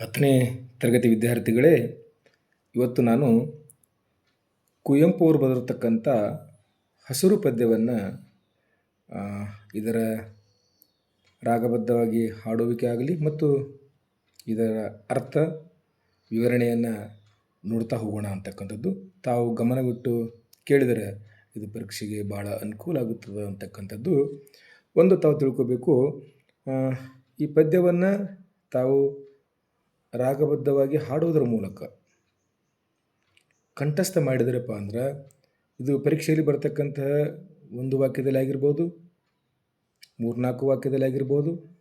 ಹತ್ತನೇ ತರಗತಿ ವಿದ್ಯಾರ್ಥಿಗಳೇ, ಇವತ್ತು ನಾನು ಕುವೆಂಪು ಅವರು ಬರೆದಿರ್ತಕ್ಕಂಥ ಹಸಿರು ಪದ್ಯವನ್ನು ಇದರ ರಾಗಬದ್ಧವಾಗಿ ಹಾಡುವಿಕೆ ಆಗಲಿ ಮತ್ತು ಇದರ ಅರ್ಥ ವಿವರಣೆಯನ್ನು ನೋಡ್ತಾ ಹೋಗೋಣ ಅಂತಕ್ಕಂಥದ್ದು. ತಾವು ಗಮನವಿಟ್ಟು ಕೇಳಿದರೆ ಇದು ಪರೀಕ್ಷೆಗೆ ಭಾಳ ಅನುಕೂಲ ಆಗುತ್ತದೆ ಅಂತಕ್ಕಂಥದ್ದು ಒಂದು ತಾವು ತಿಳ್ಕೋಬೇಕು. ಈ ಪದ್ಯವನ್ನು ತಾವು ರಾಗಬದ್ಧವಾಗಿ ಹಾಡುವುದರ ಮೂಲಕ. ಕಂಠಸ್ಥ ಮಾಡಿದರಪ್ಪ ಅಂದ್ರೆ, ಇದು ಪರೀಕ್ಷೆಯಲ್ಲಿ ಬರತಕ್ಕಂತಹ ಒಂದು ವಾಕ್ಯದಲ್ಲಿ ಆಗಿರ್ಬೋದು, ಮೂರ್ನಾಲ್ಕು ವಾಕ್ಯದಲ್ಲಿ ಆಗಿರ್ಬೋದು,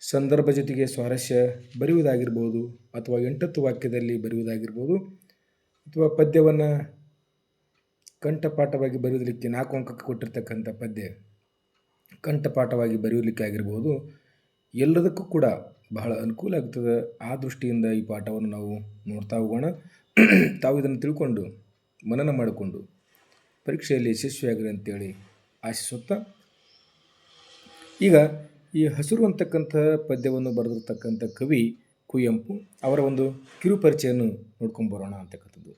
ಸಂದರ್ಭ ಜೊತೆಗೆ ಸ್ವಾರಸ್ಯ ಬರೆಯುವುದಾಗಿರ್ಬೋದು, ಅಥವಾ ಎಂಟತ್ತು ವಾಕ್ಯದಲ್ಲಿ ಬರೆಯುವುದಾಗಿರ್ಬೋದು, ಅಥವಾ ಪದ್ಯವನ್ನು ಕಂಠಪಾಠವಾಗಿ ಬರೆಯೋದಕ್ಕೆ ನಾಲ್ಕು ಅಂಕಕ್ಕೆ ಕೊಟ್ಟಿರ್ತಕ್ಕಂಥ ಪದ್ಯ ಕಂಠಪಾಠವಾಗಿ ಬರೆಯಲಿಕ್ಕೆ ಆಗಿರ್ಬೋದು ಎಲ್ಲದಕ್ಕೂ ಕೂಡ ಬಹಳ ಅನುಕೂಲ ಆಗ್ತದೆ. ಆ ದೃಷ್ಟಿಯಿಂದ ಈ ಪಾಠವನ್ನು ನಾವು ನೋಡ್ತಾ ಹೋಗೋಣ. ತಾವು ಇದನ್ನು ತಿಳ್ಕೊಂಡು ಮನನ ಮಾಡಿಕೊಂಡು ಪರೀಕ್ಷೆಯಲ್ಲಿ ಯಶಸ್ವಿಯಾಗಿರಿ ಅಂತೇಳಿ ಆಶಿಸುತ್ತಾ. ಈಗ ಈ ಹಸಿರು ಅಂತಕ್ಕಂಥ ಪದ್ಯವನ್ನು ಬರೆದಿರ್ತಕ್ಕಂಥ ಕವಿ ಕುವೆಂಪು ಅವರ ಒಂದು ಕಿರುಪರಿಚಯನ್ನು ನೋಡ್ಕೊಂಡು ಬರೋಣ ಅಂತಕ್ಕಂಥದ್ದು.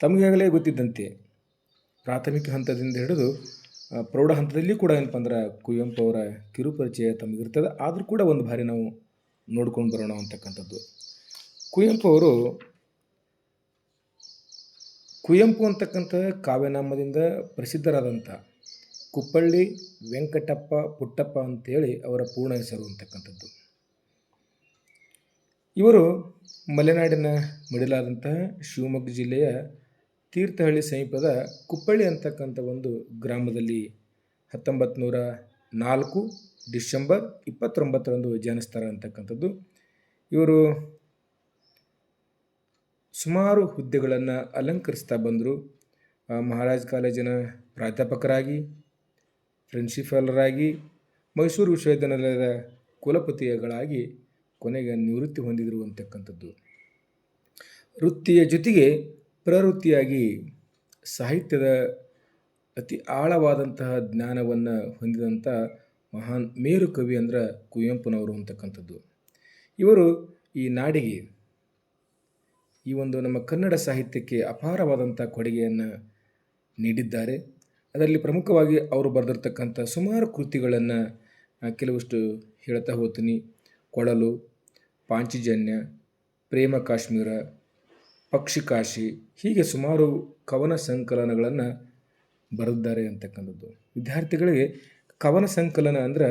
ತಮಗಾಗಲೇ ಗೊತ್ತಿದ್ದಂತೆ ಪ್ರಾಥಮಿಕ ಹಂತದಿಂದ ಹಿಡಿದು ಪ್ರೌಢ ಹಂತದಲ್ಲಿ ಕೂಡ ಏನಪ್ಪ ಅಂದ್ರೆ ಕುವೆಂಪು ಅವರ ಕಿರುಪರಿಚಯ ತಮಗಿರ್ತದೆ ಆದರೂ ಕೂಡ ಒಂದು ಬಾರಿ ನಾವು ನೋಡ್ಕೊಂಡು ಬರೋಣ ಅಂತಕ್ಕಂಥದ್ದು. ಕುವೆಂಪು ಅವರು ಕುವೆಂಪು ಅಂತಕ್ಕಂಥ ಕಾವ್ಯನಾಮದಿಂದ ಪ್ರಸಿದ್ಧರಾದಂಥ ಕುಪ್ಪಳ್ಳಿ ವೆಂಕಟಪ್ಪ ಪುಟ್ಟಪ್ಪ ಅಂತೇಳಿ ಅವರ ಪೂರ್ಣ ಹೆಸರು ಅಂತಕ್ಕಂಥದ್ದು. ಇವರು ಮಲೆನಾಡಿನ ಮಡಿಲಾದಂತಹ ಶಿವಮೊಗ್ಗ ಜಿಲ್ಲೆಯ ತೀರ್ಥಹಳ್ಳಿ ಸಮೀಪದ ಕುಪ್ಪಳ್ಳಿ ಅಂತಕ್ಕಂಥ ಒಂದು ಗ್ರಾಮದಲ್ಲಿ ಹತ್ತೊಂಬತ್ತು ನೂರ ನಾಲ್ಕು ಡಿಸೆಂಬರ್ ಇಪ್ಪತ್ತೊಂಬತ್ತರಂದು ಜನಿಸ್ತಾರೆ ಅಂತಕ್ಕಂಥದ್ದು. ಇವರು ಸುಮಾರು ಹುದ್ದೆಗಳನ್ನು ಅಲಂಕರಿಸ್ತಾ ಬಂದರು. ಮಹಾರಾಜ್ ಕಾಲೇಜಿನ ಪ್ರಾಧ್ಯಾಪಕರಾಗಿ ಪ್ರಿನ್ಸಿಪಾಲರಾಗಿ ಮೈಸೂರು ವಿಶ್ವವಿದ್ಯಾನಿಲಯದ ಕುಲಪತಿಗಳಾಗಿ ಕೊನೆಗೆ ನಿವೃತ್ತಿ ಹೊಂದಿದರು ಅಂತಕ್ಕಂಥದ್ದು ವೃತ್ತಿಯ ಜೊತೆಗೆ ಪ್ರವೃತ್ತಿಯಾಗಿ ಸಾಹಿತ್ಯದ ಅತಿ ಆಳವಾದಂತಹ ಜ್ಞಾನವನ್ನು ಹೊಂದಿದಂಥ ಮಹಾನ್ ಮೇರು ಕವಿ ಅಂದ್ರೆ ಕುವೆಂಪುನವರು ಅಂತಕ್ಕಂಥದ್ದು. ಇವರು ಈ ನಾಡಿಗೆ ಈ ಒಂದು ನಮ್ಮ ಕನ್ನಡ ಸಾಹಿತ್ಯಕ್ಕೆ ಅಪಾರವಾದಂಥ ಕೊಡುಗೆಯನ್ನು ನೀಡಿದ್ದಾರೆ. ಅದರಲ್ಲಿ ಪ್ರಮುಖವಾಗಿ ಅವರು ಬರೆದಿರ್ತಕ್ಕಂಥ ಸುಮಾರು ಕೃತಿಗಳನ್ನು ಕೆಲವಷ್ಟು ಹೇಳ್ತಾ ಹೋಗ್ತೀನಿ. ಕೊಳಲು, ಪಾಂಚಜನ್ಯ, ಪ್ರೇಮ ಕಾಶ್ಮೀರ ಪಕ್ಷಿಕಾಶಿ ಹೀಗೆ ಸುಮಾರು ಕವನ ಸಂಕಲನಗಳನ್ನು ಬರೆದಿದ್ದಾರೆ ಅಂತಕ್ಕಂಥದ್ದು. ವಿದ್ಯಾರ್ಥಿಗಳಿಗೆ ಕವನ ಸಂಕಲನ ಅಂದ್ರೆ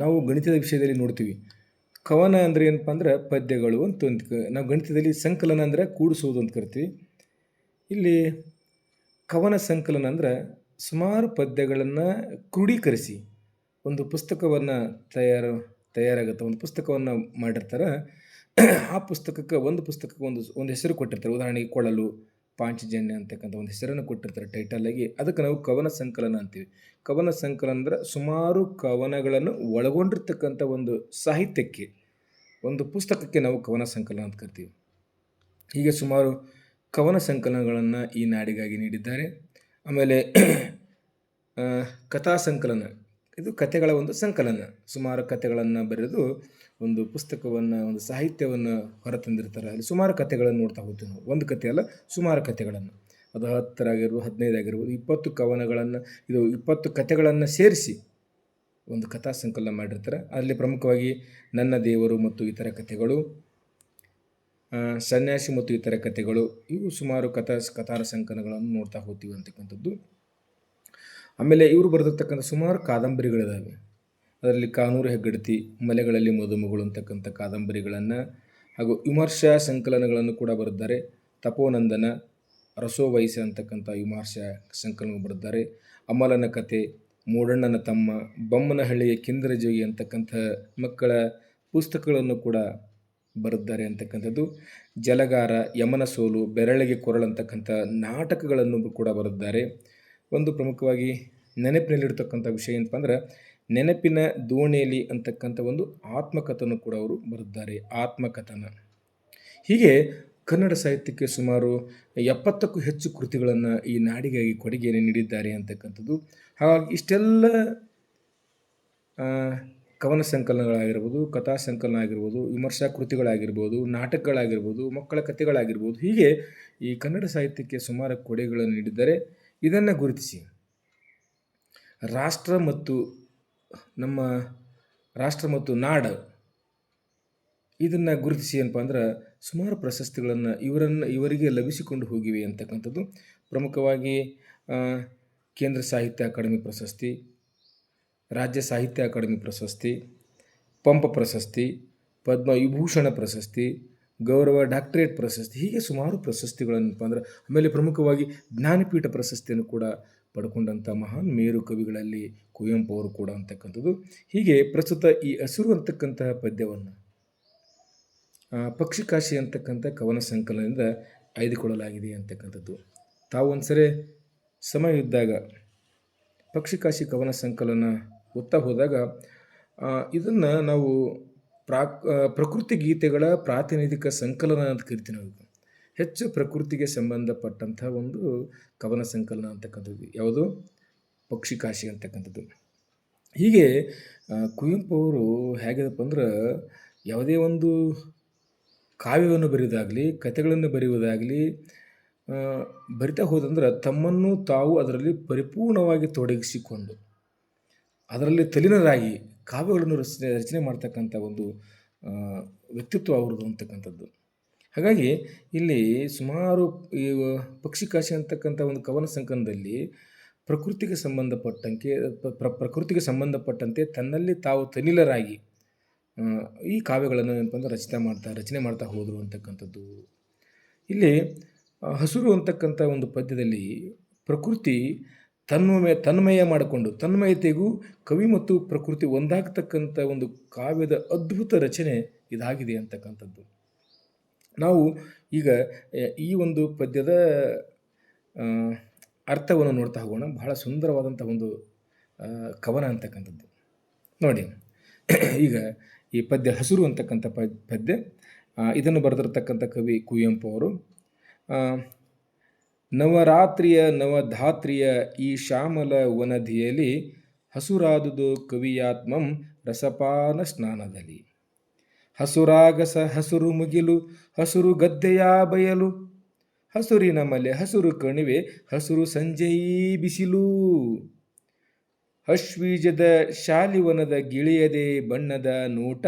ನಾವು ಗಣಿತದ ವಿಷಯದಲ್ಲಿ ನೋಡ್ತೀವಿ. ಕವನ ಅಂದರೆ ಏನಪ್ಪ ಅಂದ್ರೆ ಪದ್ಯಗಳು ಅಂತ ನಾವು ಗಣಿತದಲ್ಲಿ ಸಂಕಲನ ಅಂದರೆ ಕೂಡಿಸುವುದು ಅಂತ ಕರಿತೀವಿ. ಇಲ್ಲಿ ಕವನ ಸಂಕಲನ ಅಂದ್ರೆ ಸುಮಾರು ಪದ್ಯಗಳನ್ನು ಕ್ರೋಢೀಕರಿಸಿ ಒಂದು ಪುಸ್ತಕವನ್ನು ತಯಾರು, ತಯಾರಾಗುತ್ತೆ, ಒಂದು ಪುಸ್ತಕವನ್ನು ಮಾಡಿರ್ತಾರೆ. ಆ ಪುಸ್ತಕಕ್ಕೆ ಒಂದು ಪುಸ್ತಕಕ್ಕೆ ಒಂದು ಒಂದು ಹೆಸರು ಕೊಟ್ಟಿರ್ತಾರೆ. ಉದಾಹರಣೆಗೆ ಕೊಳಲು, ಪಾಂಚಜನ್ಯ ಅಂತಕ್ಕಂಥ ಒಂದು ಹೆಸರನ್ನು ಕೊಟ್ಟಿರ್ತಾರೆ ಟೈಟಲ್ ಆಗಿ. ಅದಕ್ಕೆ ನಾವು ಕವನ ಸಂಕಲನ ಅಂತೀವಿ. ಕವನ ಸಂಕಲನ ಅಂದರೆ ಸುಮಾರು ಕವನಗಳನ್ನು ಒಳಗೊಂಡಿರ್ತಕ್ಕಂಥ ಒಂದು ಸಾಹಿತ್ಯಕ್ಕೆ, ಒಂದು ಪುಸ್ತಕಕ್ಕೆ ನಾವು ಕವನ ಸಂಕಲನ ಅಂತ ಕರಿತೀವಿ. ಹೀಗೆ ಸುಮಾರು ಕವನ ಸಂಕಲನಗಳನ್ನು ಈ ನಾಡಿಗಾಗಿ ನೀಡಿದ್ದಾರೆ. ಆಮೇಲೆ ಕಥಾ ಸಂಕಲನ. ಇದು ಕಥೆಗಳ ಒಂದು ಸಂಕಲನ. ಸುಮಾರು ಕಥೆಗಳನ್ನು ಬರೆದು ಒಂದು ಪುಸ್ತಕವನ್ನು, ಒಂದು ಸಾಹಿತ್ಯವನ್ನು ಹೊರತಂದಿರ್ತಾರೆ. ಅಲ್ಲಿ ಸುಮಾರು ಕಥೆಗಳನ್ನು ನೋಡ್ತಾ ಹೋಗ್ತೀವಿ ನಾವು. ಒಂದು ಕಥೆ ಅಲ್ಲ, ಸುಮಾರು ಕಥೆಗಳನ್ನು. ಅದು ಹತ್ತರಾಗಿರ್ಬೋದು, ಹದಿನೈದಾಗಿರ್ಬೋದು, ಇಪ್ಪತ್ತು ಕವನಗಳನ್ನು, ಇದು ಇಪ್ಪತ್ತು ಕಥೆಗಳನ್ನು ಸೇರಿಸಿ ಒಂದು ಕಥಾ ಸಂಕಲನ ಮಾಡಿರ್ತಾರೆ. ಅಲ್ಲಿ ಪ್ರಮುಖವಾಗಿ ನನ್ನ ದೇವರು ಮತ್ತು ಇತರ ಕಥೆಗಳು ಸನ್ಯಾಸಿ ಮತ್ತು ಇತರ ಕಥೆಗಳು, ಇವು ಸುಮಾರು ಕಥಾ, ಕಥಾರ ಸಂಕಲನಗಳನ್ನು ನೋಡ್ತಾ ಹೋಗ್ತೀವಿ ಅಂತಕ್ಕಂಥದ್ದು. ಆಮೇಲೆ ಇವರು ಬರೆದಿರ್ತಕ್ಕಂಥ ಸುಮಾರು ಕಾದಂಬರಿಗಳಿದ್ದಾವೆ ಅದರಲ್ಲಿ ಕಾನೂರು ಹೆಗ್ಗಡತಿ, ಮಲೆಗಳಲ್ಲಿ ಮದುಮಗಳು ಅಂತಕ್ಕಂಥ ಕಾದಂಬರಿಗಳನ್ನು ಹಾಗೂ ವಿಮರ್ಶಾ ಸಂಕಲನಗಳನ್ನು ಕೂಡ ಬರೆದಿದ್ದಾರೆ. ತಪೋನಂದನ ರಸೋವಯಸ ಅಂತಕ್ಕಂಥ ವಿಮರ್ಶಾ ಸಂಕಲನ ಬರೆದಿದ್ದಾರೆ. ಅಮಲನ ಕತೆ ಮೂಡಣ್ಣನ ತಮ್ಮ ಬೊಮ್ಮನಹಳ್ಳಿಯ ಕಿಂದರ ಜೋಗಿ ಅಂತಕ್ಕಂಥ ಮಕ್ಕಳ ಪುಸ್ತಕಗಳನ್ನು ಕೂಡ ಬರೆದಿದ್ದಾರೆ ಅಂತಕ್ಕಂಥದ್ದು. ಜಲಗಾರ, ಯಮನ ಸೋಲು, ಬೆರಳಿಗೆ ಕೊರಳಂತಕ್ಕಂಥ ನಾಟಕಗಳನ್ನು ಕೂಡ ಬರೆದಿದ್ದಾರೆ. ಒಂದು ಪ್ರಮುಖವಾಗಿ ನೆನಪಿನಲ್ಲಿರ್ತಕ್ಕಂಥ ವಿಷಯ ಏನಪ್ಪ ಅಂದ್ರೆ, ನೆನಪಿನ ದೋಣಿಯಲ್ಲಿ ಅಂತಕ್ಕಂಥ ಒಂದು ಆತ್ಮಕಥನ ಕೂಡ ಅವರು ಬರೆದಿದ್ದಾರೆ, ಆತ್ಮಕಥನ. ಹೀಗೆ ಕನ್ನಡ ಸಾಹಿತ್ಯಕ್ಕೆ ಸುಮಾರು ಎಪ್ಪತ್ತಕ್ಕೂ ಹೆಚ್ಚು ಕೃತಿಗಳನ್ನು ಈ ನಾಡಿಗಾಗಿ ಕೊಡುಗೆಯನ್ನು ನೀಡಿದ್ದಾರೆ ಅಂತಕ್ಕಂಥದ್ದು. ಹಾಗಾಗಿ ಇಷ್ಟೆಲ್ಲ ಕವನ ಸಂಕಲನಗಳಾಗಿರ್ಬೋದು, ಕಥಾ ಸಂಕಲನ ಆಗಿರ್ಬೋದು ವಿಮರ್ಶಾ ಕೃತಿಗಳಾಗಿರ್ಬೋದು, ನಾಟಕಗಳಾಗಿರ್ಬೋದು, ಮಕ್ಕಳ ಕಥೆಗಳಾಗಿರ್ಬೋದು, ಹೀಗೆ ಈ ಕನ್ನಡ ಸಾಹಿತ್ಯಕ್ಕೆ ಸುಮಾರು ಕೊಡುಗೆಗಳನ್ನು ನೀಡಿದ್ದಾರೆ. ಇದನ್ನು ಗುರುತಿಸಿ. ರಾಷ್ಟ್ರ ಮತ್ತು ನಮ್ಮ ರಾಷ್ಟ್ರ ಮತ್ತು ನಾಡ. ಇದನ್ನು ಗುರುತಿಸಿ ಏನಪ್ಪ ಅಂದ್ರೆ ಸುಮಾರು ಪ್ರಶಸ್ತಿಗಳನ್ನು ಇವರನ್ನು, ಇವರಿಗೆ ಲಭಿಸಿಕೊಂಡು ಹೋಗಿವೆ ಅಂತಕ್ಕಂಥದ್ದು. ಪ್ರಮುಖವಾಗಿ ಕೇಂದ್ರ ಸಾಹಿತ್ಯ ಅಕಾಡೆಮಿ ಪ್ರಶಸ್ತಿ, ರಾಜ್ಯ ಸಾಹಿತ್ಯ ಅಕಾಡೆಮಿ ಪ್ರಶಸ್ತಿ, ಪಂಪ ಪ್ರಶಸ್ತಿ ಪದ್ಮ ವಿಭೂಷಣ ಪ್ರಶಸ್ತಿ ಗೌರವ ಡಾಕ್ಟರೇಟ್ ಪ್ರಶಸ್ತಿ, ಹೀಗೆ ಸುಮಾರು ಪ್ರಶಸ್ತಿಗಳನ್ನಪ್ಪ ಅಂದ್ರೆ ಆಮೇಲೆ ಪ್ರಮುಖವಾಗಿ ಜ್ಞಾನಪೀಠ ಪ್ರಶಸ್ತಿಯನ್ನು ಕೂಡ ಪಡ್ಕೊಂಡಂಥ ಮಹಾನ್ ಮೇರು ಕವಿಗಳಲ್ಲಿ ಕುವೆಂಪು ಅವರು ಕೂಡ ಅಂತಕ್ಕಂಥದ್ದು. ಹೀಗೆ ಪ್ರಸ್ತುತ ಈ ಹಸಿರು ಅಂತಕ್ಕಂತಹ ಪದ್ಯವನ್ನು ಪಕ್ಷಿಕಾಶಿ ಅಂತಕ್ಕಂಥ ಕವನ ಸಂಕಲನದಿಂದ ಆಯ್ದುಕೊಳ್ಳಲಾಗಿದೆ ಅಂತಕ್ಕಂಥದ್ದು. ತಾವು ಒಂದ್ಸರಿ ಸಮಯ ಇದ್ದಾಗ ಪಕ್ಷಿಕಾಶಿ ಕವನ ಸಂಕಲನ ಓದ್ತಾ ಹೋದಾಗ ಇದನ್ನು ನಾವು ಪ್ರಾಕ್ ಪ್ರಕೃತಿ ಗೀತೆಗಳ ಪ್ರಾತಿನಿಧಿಕ ಸಂಕಲನ ಅಂತ ಕರಿತೀವಿ ನಾವು. ಹೆಚ್ಚು ಪ್ರಕೃತಿಗೆ ಸಂಬಂಧಪಟ್ಟಂಥ ಒಂದು ಕವನ ಸಂಕಲನ ಅಂತಕ್ಕಂಥದ್ದು. ಯಾವುದು? ಪಕ್ಷಿಕಾಶಿ ಅಂತಕ್ಕಂಥದ್ದು. ಹೀಗೆ ಕುವೆಂಪು ಅವರು ಹೇಗಿದಪ್ಪ ಅಂದ್ರೆ ಯಾವುದೇ ಒಂದು ಕಾವ್ಯವನ್ನು ಬರೆಯುವುದಾಗಲಿ, ಕಥೆಗಳನ್ನು ಬರೆಯುವುದಾಗಲಿ ಬರಿತಾ ಹೋದಂದ್ರೆ ತಮ್ಮನ್ನು ತಾವು ಅದರಲ್ಲಿ ಪರಿಪೂರ್ಣವಾಗಿ ತೊಡಗಿಸಿಕೊಂಡು, ಅದರಲ್ಲಿ ತಲೀನರಾಗಿ ಕಾವ್ಯಗಳನ್ನು ರಚನೆ ರಚನೆ ಮಾಡ್ತಕ್ಕಂಥ ಒಂದು ವ್ಯಕ್ತಿತ್ವ ಅವ್ರದ್ದು ಅಂತಕ್ಕಂಥದ್ದು. ಹಾಗಾಗಿ ಇಲ್ಲಿ ಸುಮಾರು ಈ ಪಕ್ಷಿಕಾಶಿ ಅಂತಕ್ಕಂಥ ಒಂದು ಕವನ ಸಂಕಲನದಲ್ಲಿ ಪ್ರಕೃತಿಗೆ ಸಂಬಂಧಪಟ್ಟಂತೆ, ಪ್ರ- ಪ್ರ- ಪ್ರಕೃತಿಗೆ ಸಂಬಂಧಪಟ್ಟಂತೆ ತನ್ನಲ್ಲಿ ತಾವು ತನಿಲರಾಗಿ ಈ ಕಾವ್ಯಗಳನ್ನು ಏನಪ್ಪ ಅಂದ್ರೆ ರಚಿತ ಮಾಡ್ತಾ, ರಚನೆ ಮಾಡ್ತಾ ಹೋದರು ಅಂತಕ್ಕಂಥದ್ದು. ಇಲ್ಲಿ ಹಸುರು ಅಂತಕ್ಕಂಥ ಒಂದು ಪದ್ಯದಲ್ಲಿ ಪ್ರಕೃತಿ ತನ್ಮಯ ತನ್ಮಯ ಮಾಡಿಕೊಂಡು, ತನ್ಮಯತೆಗೂ ಕವಿ ಮತ್ತು ಪ್ರಕೃತಿ ಒಂದಾಗತಕ್ಕಂಥ ಒಂದು ಕಾವ್ಯದ ಅದ್ಭುತ ರಚನೆ ಇದಾಗಿದೆ ಅಂತಕ್ಕಂಥದ್ದು. ನಾವು ಈಗ ಈ ಒಂದು ಪದ್ಯದ ಅರ್ಥವನ್ನು ನೋಡ್ತಾ ಹೋಗೋಣ. ಬಹಳ ಸುಂದರವಾದಂಥ ಒಂದು ಕವನ ಅಂತಕ್ಕಂಥದ್ದು. ನೋಡಿ, ಈಗ ಈ ಪದ್ಯ ಹಸಿರು ಅಂತಕ್ಕಂಥ ಪದ್ಯ ಇದನ್ನು ಬರೆದಿರ್ತಕ್ಕಂಥ ಕವಿ ಕುವೆಂಪು ಅವರು ನವರಾತ್ರಿಯ ನವಧಾತ್ರಿಯ ಈ ಶ್ಯಾಮಲ ವನಧಿಯಲ್ಲಿ ಹಸುರಾದುದು ಕವಿಯಾತ್ಮಂ ರಸಪಾನ ಸ್ನಾನದಲ್ಲಿ. ಹಸುರಾಗಸ ಹಸುರು ಮುಗಿಲು, ಹಸುರು ಗದ್ದೆಯ ಬಯಲು. ಹಸುರಿನ ಮಲೆ, ಹಸುರು ಕಣಿವೆ, ಹಸುರು ಸಂಜೆಯೀ ಬಿಸಿಲು. ಅಶ್ವೀಜದ ಶಾಲಿವನದ ಗಿಳಿಯದೆ ಬಣ್ಣದ ನೋಟ,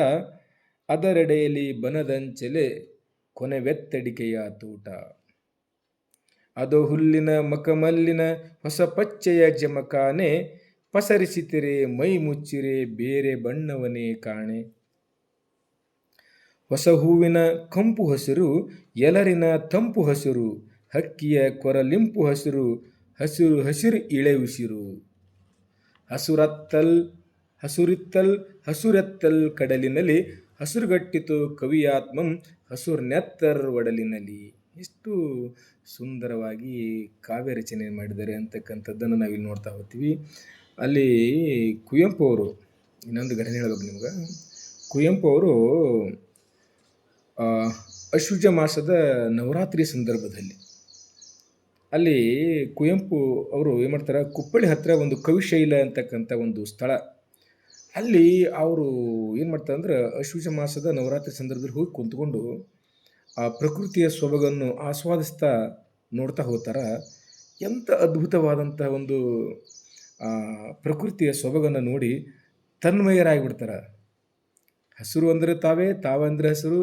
ಅದರೆಡೆಯಲ್ಲಿ ಬನದಂಚಲೆ ಕೊನೆವೆತ್ತಡಿಕೆಯ ತೋಟ. ಅದು ಹುಲ್ಲಿನ ಮಕಮಲ್ಲಿನ ಹೊಸ ಪಚ್ಚೆಯ ಜಮಖಾನೆ. ಪಸರಿಸಿತಿರೆ ಮೈ ಮುಚ್ಚಿರೆ ಬೇರೆ ಬಣ್ಣವನೇ ಕಾಣೆ. ಹೊಸ ಹೂವಿನ ಕಂಪು ಹಸಿರು, ಎಲರಿನ ತಂಪು ಹಸಿರು, ಹಕ್ಕಿಯ ಕೊರಲಿಂಪು ಹಸಿರು ಹಸಿರು ಹಸಿರು ಇಳೆ ಉಸಿರು ಹಸುರತ್ತಲ್, ಹಸುರಿತ್ತಲ್, ಹಸುರೆತ್ತಲ್ ಕಡಲಿನಲ್ಲಿ, ಹಸುರುಗಟ್ಟಿತು ಕವಿಯಾತ್ಮಂ ಹಸುರ್ನೆತ್ತರ್ ಒಡಲಿನಲ್ಲಿ. ಎಷ್ಟು ಸುಂದರವಾಗಿ ಕಾವ್ಯ ರಚನೆ ಮಾಡಿದ್ದಾರೆ ಅಂತಕ್ಕಂಥದ್ದನ್ನು ನಾವಿಲ್ಲಿ ನೋಡ್ತಾ ಹೋಗ್ತೀವಿ. ಅಲ್ಲಿ ಕುವೆಂಪು ಅವರು, ಇನ್ನೊಂದು ಘಟನೆ ಹೇಳ್ಬೇಕು ನಿಮ್ಗೆ. ಕುವೆಂಪು ಅವರು ಅಶ್ವಜ ಮಾಸದ ನವರಾತ್ರಿ ಸಂದರ್ಭದಲ್ಲಿ ಅಲ್ಲಿ ಕುವೆಂಪು ಅವರು ಏನು ಮಾಡ್ತಾರೆ ಕುಪ್ಪಳಿ ಹತ್ತಿರ ಒಂದು ಕವಿಶೈಲ ಅಂತಕ್ಕಂಥ ಒಂದು ಸ್ಥಳ. ಅಲ್ಲಿ ಅವರು ಏನು ಮಾಡ್ತಾರೆ ಅಂದ್ರೆ ಅಶ್ವಜ ಮಾಸದ ನವರಾತ್ರಿ ಸಂದರ್ಭದಲ್ಲಿ ಹೋಗಿ ಕುಂತ್ಕೊಂಡು ಆ ಪ್ರಕೃತಿಯ ಸೊಬಗನ್ನು ಆಸ್ವಾದಿಸ್ತಾ ನೋಡ್ತಾ ಹೋಗ್ತಾರ. ಎಂಥ ಅದ್ಭುತವಾದಂಥ ಒಂದು ಪ್ರಕೃತಿಯ ಸೊಬಗನ್ನು ನೋಡಿ ತನ್ಮಯರಾಗಿಬಿಡ್ತಾರೆ. ಹಸಿರು ಅಂದರೆ ತಾವೇ ತಾವಂದರೆ ಹಸಿರು,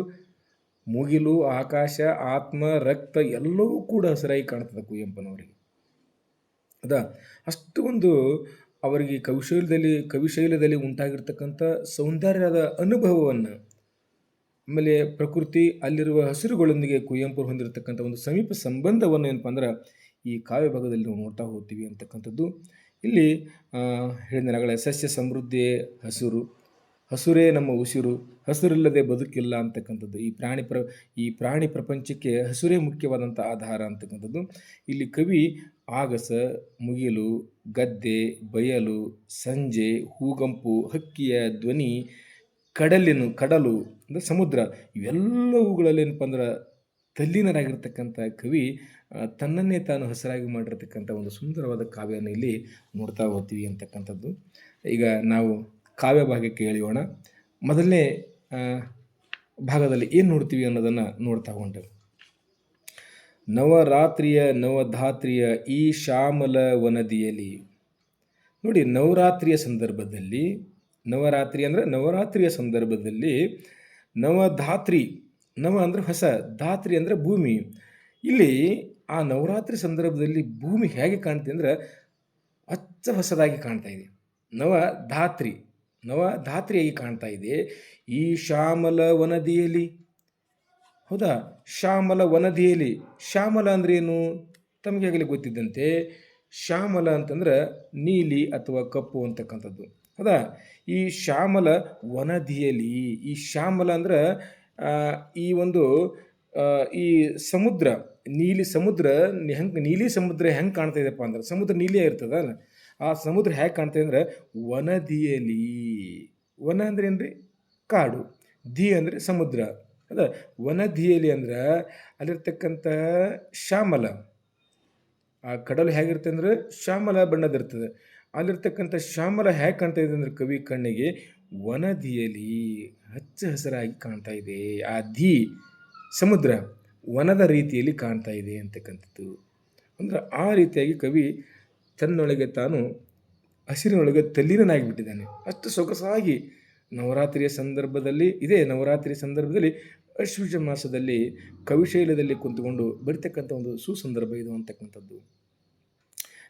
ಮುಗಿಲು, ಆಕಾಶ, ಆತ್ಮ, ರಕ್ತ ಎಲ್ಲವೂ ಕೂಡ ಹಸಿರಾಗಿ ಕಾಣ್ತದೆ ಕುವೆಂಪನವರಿಗೆ. ಅದ, ಅಷ್ಟು ಒಂದು ಅವರಿಗೆ ಕವಿಶೈಲದಲ್ಲಿ ಕವಿಶೈಲದಲ್ಲಿ ಉಂಟಾಗಿರ್ತಕ್ಕಂಥ ಸೌಂದರ್ಯದ ಅನುಭವವನ್ನು ಆಮೇಲೆ ಪ್ರಕೃತಿ ಅಲ್ಲಿರುವ ಹಸಿರುಗಳೊಂದಿಗೆ ಕುವೆಂಪು ಹೊಂದಿರತಕ್ಕಂಥ ಒಂದು ಸಮೀಪ ಸಂಬಂಧವನ್ನು ಏನಪ್ಪ ಅಂದ್ರೆ ಈ ಕಾವ್ಯ ಭಾಗದಲ್ಲಿ ನಾವು ನೋಡ್ತಾ ಹೋಗ್ತೀವಿ ಅಂತಕ್ಕಂಥದ್ದು. ಇಲ್ಲಿ ಹೇಳಿದ ಸಸ್ಯ ಸಮೃದ್ಧಿ, ಹಸಿರು. ಹಸುರೇ ನಮ್ಮ ಉಸಿರು. ಹಸಿರಿಲ್ಲದೆ ಬದುಕಿಲ್ಲ ಅಂತಕ್ಕಂಥದ್ದು. ಈ ಪ್ರಾಣಿ ಪ್ರ, ಈ ಪ್ರಾಣಿ ಪ್ರಪಂಚಕ್ಕೆ ಹಸುರೇ ಮುಖ್ಯವಾದಂಥ ಆಧಾರ ಅಂತಕ್ಕಂಥದ್ದು. ಇಲ್ಲಿ ಕವಿ ಆಗಸ ಮುಗಿಲು ಗದ್ದೆ, ಬಯಲು, ಸಂಜೆ, ಹೂಗಂಪು, ಹಕ್ಕಿಯ ಧ್ವನಿ, ಕಡಲಿನ, ಕಡಲು ಅಂದರೆ ಸಮುದ್ರ, ಇವೆಲ್ಲವುಗಳಲ್ಲಿ ಏನಪ್ಪ ಅಂದ್ರೆ ತಲ್ಲೀನರಾಗಿರ್ತಕ್ಕಂಥ ಕವಿ ತನ್ನನ್ನೇ ತಾನು ಹಸರಾಗಿ ಮಾಡಿರ್ತಕ್ಕಂಥ ಒಂದು ಸುಂದರವಾದ ಕಾವ್ಯನ ಇಲ್ಲಿ ನೋಡ್ತಾ ಹೋಗ್ತೀವಿ ಅಂತಕ್ಕಂಥದ್ದು. ಈಗ ನಾವು ಕಾವ್ಯ ಭಾಗಕ್ಕೆ ಎಳೆಯೋಣ. ಮೊದಲನೇ ಭಾಗದಲ್ಲಿ ಏನು ನೋಡ್ತೀವಿ ಅನ್ನೋದನ್ನು ನೋಡ್ತಾ ಹೊಂಟೆ ನವರಾತ್ರಿಯ ನವಧಾತ್ರಿಯ ಈ ಶ್ಯಾಮಲ ವನದಿಯಲ್ಲಿ ನೋಡಿ, ನವರಾತ್ರಿಯ ಸಂದರ್ಭದಲ್ಲಿ, ನವರಾತ್ರಿ ಅಂದರೆ ನವರಾತ್ರಿಯ ಸಂದರ್ಭದಲ್ಲಿ ನವಧಾತ್ರಿ ನವ ಅಂದರೆ ಹೊಸ, ಧಾತ್ರಿ ಅಂದರೆ ಭೂಮಿ. ಇಲ್ಲಿ ಆ ನವರಾತ್ರಿ ಸಂದರ್ಭದಲ್ಲಿ ಭೂಮಿ ಹೇಗೆ ಕಾಣ್ತಿದೆ ಅಂದರೆ ಹಚ್ಚ ಹೊಸದಾಗಿ ಕಾಣ್ತಾ ಇದೆ. ನವ ಧಾತ್ರಿ, ನವ ಧಾತ್ರಿಯಾಗಿ ಕಾಣ್ತಾ ಇದೆ. ಈ ಶ್ಯಾಮಲ ವನದಿಯಲ್ಲಿ ಹೌದಾ? ಶ್ಯಾಮಲ ವನದಿಯಲ್ಲಿ ಶ್ಯಾಮಲ ಅಂದ್ರೆ ಏನು? ತಮಗೆ ಆಗಲಿ ಗೊತ್ತಿದ್ದಂತೆ. ಶ್ಯಾಮಲ ಅಂತಂದ್ರೆ ನೀಲಿ ಅಥವಾ ಕಪ್ಪು ಅಂತಕ್ಕಂಥದ್ದು. ಹೌದಾ ಈ ಶ್ಯಾಮಲ ವನದಿಯಲಿ, ಈ ಶ್ಯಾಮಲ ಅಂದ್ರೆ ಈ ಒಂದು ಈ ಸಮುದ್ರ, ನೀಲಿ ಸಮುದ್ರ ಹೆಂಗೆ, ನೀಲಿ ಸಮುದ್ರ ಹೆಂಗೆ ಕಾಣ್ತಾ ಇದೆಯಪ್ಪ ಅಂದ್ರೆ, ಸಮುದ್ರ ನೀಲಿಯೇ ಇರ್ತದಲ್ಲ ಆ ಸಮುದ್ರ ಹೇಗೆ ಕಾಣ್ತಾ ಅಂದ್ರೆ, ವನದಿಯಲಿ. ವನ ಅಂದ್ರೆ ಏನ್ರಿ? ಕಾಡು. ದಿ ಅಂದರೆ ಸಮುದ್ರ. ಅದ? ವನದಿಯಲಿ ಅಂದ್ರೆ ಅಲ್ಲಿರ್ತಕ್ಕಂಥ ಶ್ಯಾಮಲ. ಆ ಕಡಲು ಹೇಗಿರುತ್ತೆ ಅಂದ್ರೆ, ಶ್ಯಾಮಲ ಬಣ್ಣದಿರ್ತದೆ ಅಲ್ಲಿರ್ತಕ್ಕಂಥ ಶ್ಯಾಮಲ ಹೇಗೆ ಕಾಣ್ತಾ ಇದೆ ಅಂದರೆ ಕವಿ ಕಣ್ಣಿಗೆ ವನದಿಯಲ್ಲಿ ಹಚ್ಚ ಹಸಿರಾಗಿ ಕಾಣ್ತಾ ಇದೆ. ಆ ದಿ ಸಮುದ್ರ ವನದ ರೀತಿಯಲ್ಲಿ ಕಾಣ್ತಾ ಇದೆ ಅಂತಕ್ಕಂಥದ್ದು. ಅಂದ್ರೆ ಆ ರೀತಿಯಾಗಿ ಕವಿ ತನ್ನೊಳಗೆ ತಾನು ಹಸಿರಿನೊಳಗೆ ತಲ್ಲೀನನಾಗಿಬಿಟ್ಟಿದ್ದಾನೆ. ಅಷ್ಟು ಸೊಗಸಾಗಿ ನವರಾತ್ರಿಯ ಸಂದರ್ಭದಲ್ಲಿ, ಇದೇ ನವರಾತ್ರಿಯ ಸಂದರ್ಭದಲ್ಲಿ ಅಶ್ವಿಜ ಮಾಸದಲ್ಲಿ ಕವಿಶೈಲದಲ್ಲಿ ಕುಂತುಕೊಂಡು ಬರಿತಕ್ಕಂಥ ಒಂದು ಸುಸಂದರ್ಭ ಇದು ಅಂತಕ್ಕಂಥದ್ದು.